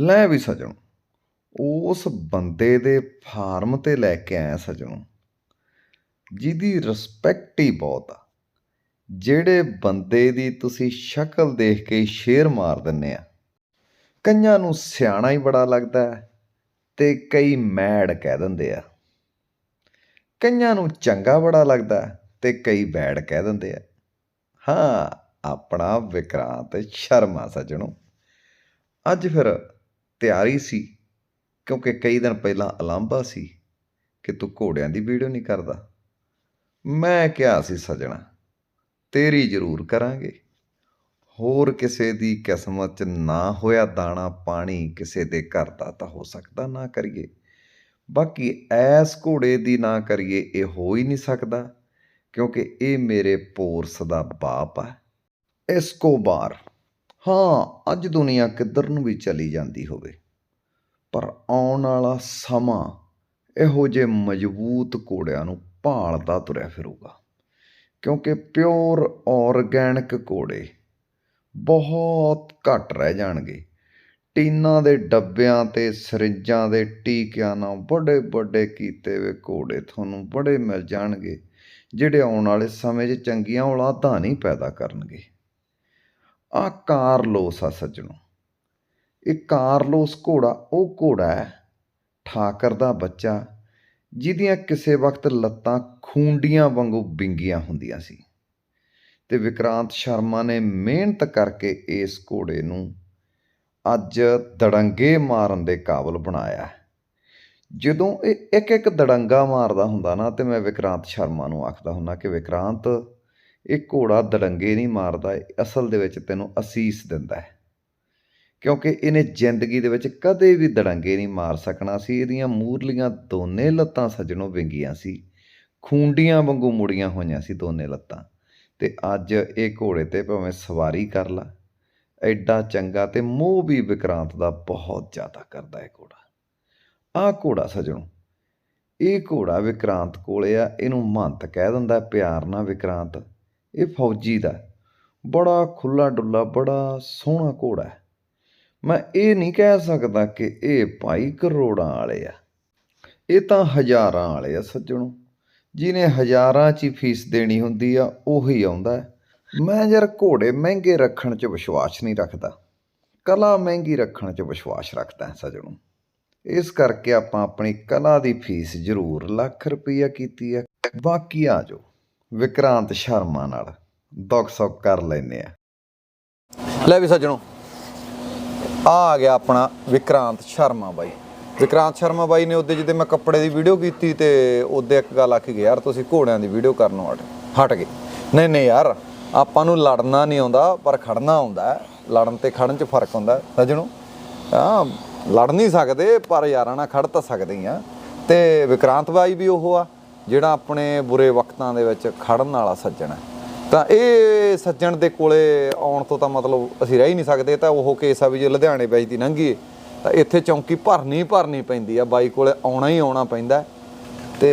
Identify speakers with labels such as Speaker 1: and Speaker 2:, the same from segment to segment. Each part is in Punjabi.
Speaker 1: ਲੈ ਵੀ ਸਜਣੋ। ਉਸ ਬੰਦੇ ਦੇ ਫਾਰਮ ਤੇ ਲੈ ਕੇ ਆਇਆ ਸਜਣੋ। ਜਿਹਦੀ ਰਿਸਪੈਕਟ ਹੀ ਬਹੁਤ ਆ। ਜਿਹੜੇ ਬੰਦੇ ਦੀ ਤੁਸੀਂ ਸ਼ਕਲ ਦੇਖ ਕੇ ਸ਼ੇਰ ਮਾਰ ਦਿੰਨੇ ਆ। ਕਈਆਂ ਨੂੰ ਸਿਆਣਾ ਹੀ ਬੜਾ ਲੱਗਦਾ ਹੈ ਤੇ ਕਈ ਮੈਡ ਕਹਿ ਦਿੰਦੇ ਆ। ਕਈਆਂ ਨੂੰ ਚੰਗਾ ਬੜਾ ਲੱਗਦਾ ਹੈ ਤੇ ਕਈ ਬੈਡ ਕਹਿ ਦਿੰਦੇ ਆ। ਹਾਂ, ਆਪਣਾ ਵਿਕਰਾਂਤ ਸ਼ਰਮਾ ਸਜਣੋ। ਅੱਜ ਫਿਰ ਤਿਆਰੀ ਸੀ, ਕਿਉਂਕਿ ਕਈ ਦਿਨ ਪਹਿਲਾਂ ਅਲਾਂਭਾ ਸੀ ਕਿ ਤੂੰ ਘੋੜਿਆਂ ਦੀ ਵੀਡੀਓ ਨਹੀਂ ਕਰਦਾ। ਮੈਂ ਕਿਹਾ ਸੀ, ਸਜਣਾ, ਤੇਰੀ ਜ਼ਰੂਰ ਕਰਾਂਗੇ। ਹੋਰ ਕਿਸੇ ਦੀ ਕਿਸਮਤ 'ਚ ਨਾ ਹੋਇਆ ਦਾਣਾ ਪਾਣੀ ਕਿਸੇ ਦੇ ਘਰ ਦਾ ਤਾਂ ਹੋ ਸਕਦਾ ਨਾ ਕਰੀਏ। ਬਾਕੀ ਐਸ ਘੋੜੇ ਦੀ ਨਾ ਕਰੀਏ, ਇਹ ਹੋ ਹੀ ਨਹੀਂ ਸਕਦਾ, ਕਿਉਂਕਿ ਇਹ ਮੇਰੇ ਪੋਰਸ ਦਾ ਬਾਪ ਹੈ ਐਸਕੋਬਾਰ ਹਾਂ, ਅੱਜ ਦੁਨੀਆ ਕਿੱਧਰ ਨੂੰ ਵੀ ਚਲੀ ਜਾਂਦੀ ਹੋਵੇ। ਪਰ ਆਉਣ ਵਾਲਾ ਸਮਾਂ ਇਹੋ ਜਿਹੇ ਮਜ਼ਬੂਤ ਘੋੜਿਆਂ ਨੂੰ ਭਾਲਦਾ ਤੁਰਿਆ ਫਿਰੂਗਾ। ਕਿਉਂਕਿ ਪਿਓਰ ਆਰਗੈਨਿਕ ਘੋੜੇ ਬਹੁਤ ਘੱਟ ਰਹਿ ਜਾਣਗੇ। ਟੀਨਾਂ ਦੇ ਡੱਬਿਆਂ ਤੇ, ਸਰਿੰਜਾਂ ਦੇ ਟੀਕਿਆਂ ਨਾਲ ਵੱਡੇ ਵੱਡੇ ਕੀਤੇ ਵੇ ਘੋੜੇ ਤੁਹਾਨੂੰ ਬੜੇ ਮਿਲ ਜਾਣਗੇ, ਜਿਹੜੇ ਆਉਣ ਵਾਲੇ ਸਮੇਂ 'ਚ ਚੰਗੀਆਂ ਔਲਾਦਾਂ ਨਹੀਂ ਪੈਦਾ ਕਰਨਗੇ। ਆ ਕਾਰਲੋਸ ਆ ਸੱਜਣੋ। ਇਹ ਕਾਰਲੋਸ ਘੋੜਾ, ਉਹ ਘੋੜਾ ਹੈ, ਠਾਕਰ ਦਾ ਬੱਚਾ, ਜਿਹਦੀਆਂ ਕਿਸੇ ਵਕਤ ਲੱਤਾਂ ਖੂੰਡੀਆਂ ਵਾਂਗੂ ਬਿੰਗੀਆਂ ਹੁੰਦੀਆਂ ਸੀ। ਤੇ ਵਿਕਰਾਂਤ ਸ਼ਰਮਾ ਨੇ ਮਿਹਨਤ ਕਰਕੇ ਇਸ ਘੋੜੇ ਨੂੰ ਅੱਜ ਦੜੰਗੇ ਮਾਰਨ ਦੇ ਕਾਬਲ ਬਣਾਇਆ ਜਦੋਂ ਇਹ ਇੱਕ ਇੱਕ ਦੜੰਗਾ ਮਾਰਦਾ ਹੁੰਦਾ ਨਾ, ਤੇ ਮੈਂ ਵਿਕਰਾਂਤ ਸ਼ਰਮਾ ਨੂੰ ਆਖਦਾ ਹੁੰਦਾ ਕਿ ਵਿਕਰਾਂਤ, ਇਹ ਘੋੜਾ ਦੜੰਗੇ ਨਹੀਂ ਮਾਰਦਾ ਅਸਲ ਦੇ ਵਿੱਚ ਤੈਨੂੰ ਅਸੀਸ ਦਿੰਦਾ ਹੈ। ਕਿਉਂਕਿ ਇਹਨੇ ਜ਼ਿੰਦਗੀ ਦੇ ਵਿੱਚ ਕਦੇ ਵੀ ਦੜੰਗੇ ਨਹੀਂ ਮਾਰ ਸਕਣਾ ਸੀ। ਇਹਦੀਆਂ ਮੂਰਲੀਆਂ ਦੋਨੇ ਲੱਤਾਂ ਸੱਜਣੋਂ ਵਿੰਗੀਆਂ ਸੀ। ਖੂੰਡੀਆਂ ਵਾਂਗੂ ਮੁੜੀਆਂ ਹੋਈਆਂ ਸੀ ਦੋਨੇ ਲੱਤਾਂ। ਤੇ ਅੱਜ ਇਹ ਘੋੜੇ ਤੇ ਭਾਵੇਂ ਸਵਾਰੀ ਕਰ ਲਾ, ਐਡਾ ਚੰਗਾ ਤੇ ਮੋਹ ਵੀ ਵਿਕਰਾਂਤ ਦਾ ਬਹੁਤ ਜ਼ਿਆਦਾ ਕਰਦਾ ਹੈ ਘੋੜਾ। ਆਹ ਘੋੜਾ ਸਜਣੋ, ਇਹ ਘੋੜਾ ਵਿਕਰਾਂਤ ਕੋਲੇ ਆ, ਇਹਨੂੰ ਮਹੰਤ ਕਹਿ ਦਿੰਦਾ, ਪਿਆਰ ਨਾਲ ਵਿਕਰਾਂਤ। ਇਹ ਫੌਜੀ ਦਾ, ਬੜਾ ਖੁੱਲਾ ਡੁੱਲਾ, ਬੜਾ ਸੋਹਣਾ ਘੋੜਾ ਹੈ। ਮੈਂ ਇਹ ਨਹੀਂ ਕਹਿ ਸਕਦਾ ਕਿ ਇਹ ਭਾਈ ਕਰੋੜਾਂ ਵਾਲੇ ਆ। ਇਹ ਤਾਂ ਹਜ਼ਾਰਾਂ ਵਾਲੇ ਆ ਸੱਜਣੋ। ਜਿਹਨੇ ਹਜ਼ਾਰਾਂ 'ਚ ਹੀ ਫੀਸ ਦੇਣੀ ਹੁੰਦੀ ਆ, ਉਹੀ ਆਉਂਦਾ ਮੈਂ ਯਾਰ ਘੋੜੇ ਮਹਿੰਗੇ ਰੱਖਣ 'ਚ ਵਿਸ਼ਵਾਸ ਨਹੀਂ ਰੱਖਦਾ। ਕਲਾ ਮਹਿੰਗੀ ਰੱਖਣ 'ਚ ਵਿਸ਼ਵਾਸ ਰੱਖਦਾ ਹਾਂ ਸੱਜਣੋ। ਇਸ ਕਰਕੇ ਆਪਾਂ ਆਪਣੀ ਕਲਾ ਦੀ ਫੀਸ ਜ਼ਰੂਰ ਲੱਖ ਰੁਪਈਆ ਕੀਤੀ ਹੈ। ਬਾਕੀ ਆ ਜਾਓ। ਵਿਕਰਾਂਤ ਸ਼ਰਮਾ ਨਾਲ ਦੁੱਖ ਸੁੱਖ ਕਰ ਲੈਨੇ ਆ।
Speaker 2: ਲੈ ਵੀ ਸੱਜਣੋ। ਆ ਆ ਗਿਆ ਆਪਣਾ ਵਿਕਰਾਂਤ ਸ਼ਰਮਾ ਬਾਈ। ਵਿਕਰਾਂਤ ਸ਼ਰਮਾ ਬਾਈ ਨੇ ਉਹਦੇ ਜਿੱਦੇ ਮੈਂ ਕੱਪੜੇ ਦੀ ਵੀਡੀਓ ਕੀਤੀ ਤੇ ਉਹਦੇ ਇੱਕ ਗੱਲ ਆਖੀ ਗਈ ਯਾਰ ਤੁਸੀਂ ਘੋੜਿਆਂ ਦੀ ਵੀਡੀਓ ਕਰਨੋਂ ਹਟ ਹਟ ਗਏ। ਨਹੀਂ ਨਹੀਂ ਯਾਰ ਆਪਾਂ ਨੂੰ ਲੜਨਾ ਨਹੀਂ ਆਉਂਦਾ ਪਰ ਖੜਨਾ ਆਉਂਦਾ ਲੜਨ ਤੇ ਖੜਨ 'ਚ ਫ਼ਰਕ ਹੁੰਦਾ ਹੈ, ਸੱਜਣੋ ਹਾਂ ਲੜ ਨਹੀਂ ਸਕਦੇ ਪਰ ਯਾਰਾਂ ਨਾਲ ਖੜ ਤਾਂ ਸਕਦੇ ਹੀ ਆ। ਤੇ ਵਿਕਰਾਂਤ ਬਾਈ ਵੀ ਉਹ ਆ ਜਿਹੜਾ ਆਪਣੇ ਬੁਰੇ ਵਕਤਾਂ ਦੇ ਵਿੱਚ ਖੜਨ ਵਾਲਾ ਸੱਜਣ ਹੈ। ਤਾਂ ਇਹ ਸੱਜਣ ਦੇ ਕੋਲੇ ਆਉਣ ਤੋਂ ਤਾਂ ਮਤਲਬ ਅਸੀਂ ਰਹਿ ਹੀ ਨਹੀਂ ਸਕਦੇ ਤਾਂ ਉਹ ਕੇਸ ਆ ਵੀ ਜੇ ਲੁਧਿਆਣੇ ਵੇਚਦੀ ਲੰਘੀਏ ਤਾਂ ਇੱਥੇ ਚੌਂਕੀ ਭਰਨੀ ਭਰਨੀ ਪੈਂਦੀ ਆ ਬਾਈ ਕੋਲੇ ਆਉਣਾ ਹੀ ਆਉਣਾ ਪੈਂਦਾ। ਤੇ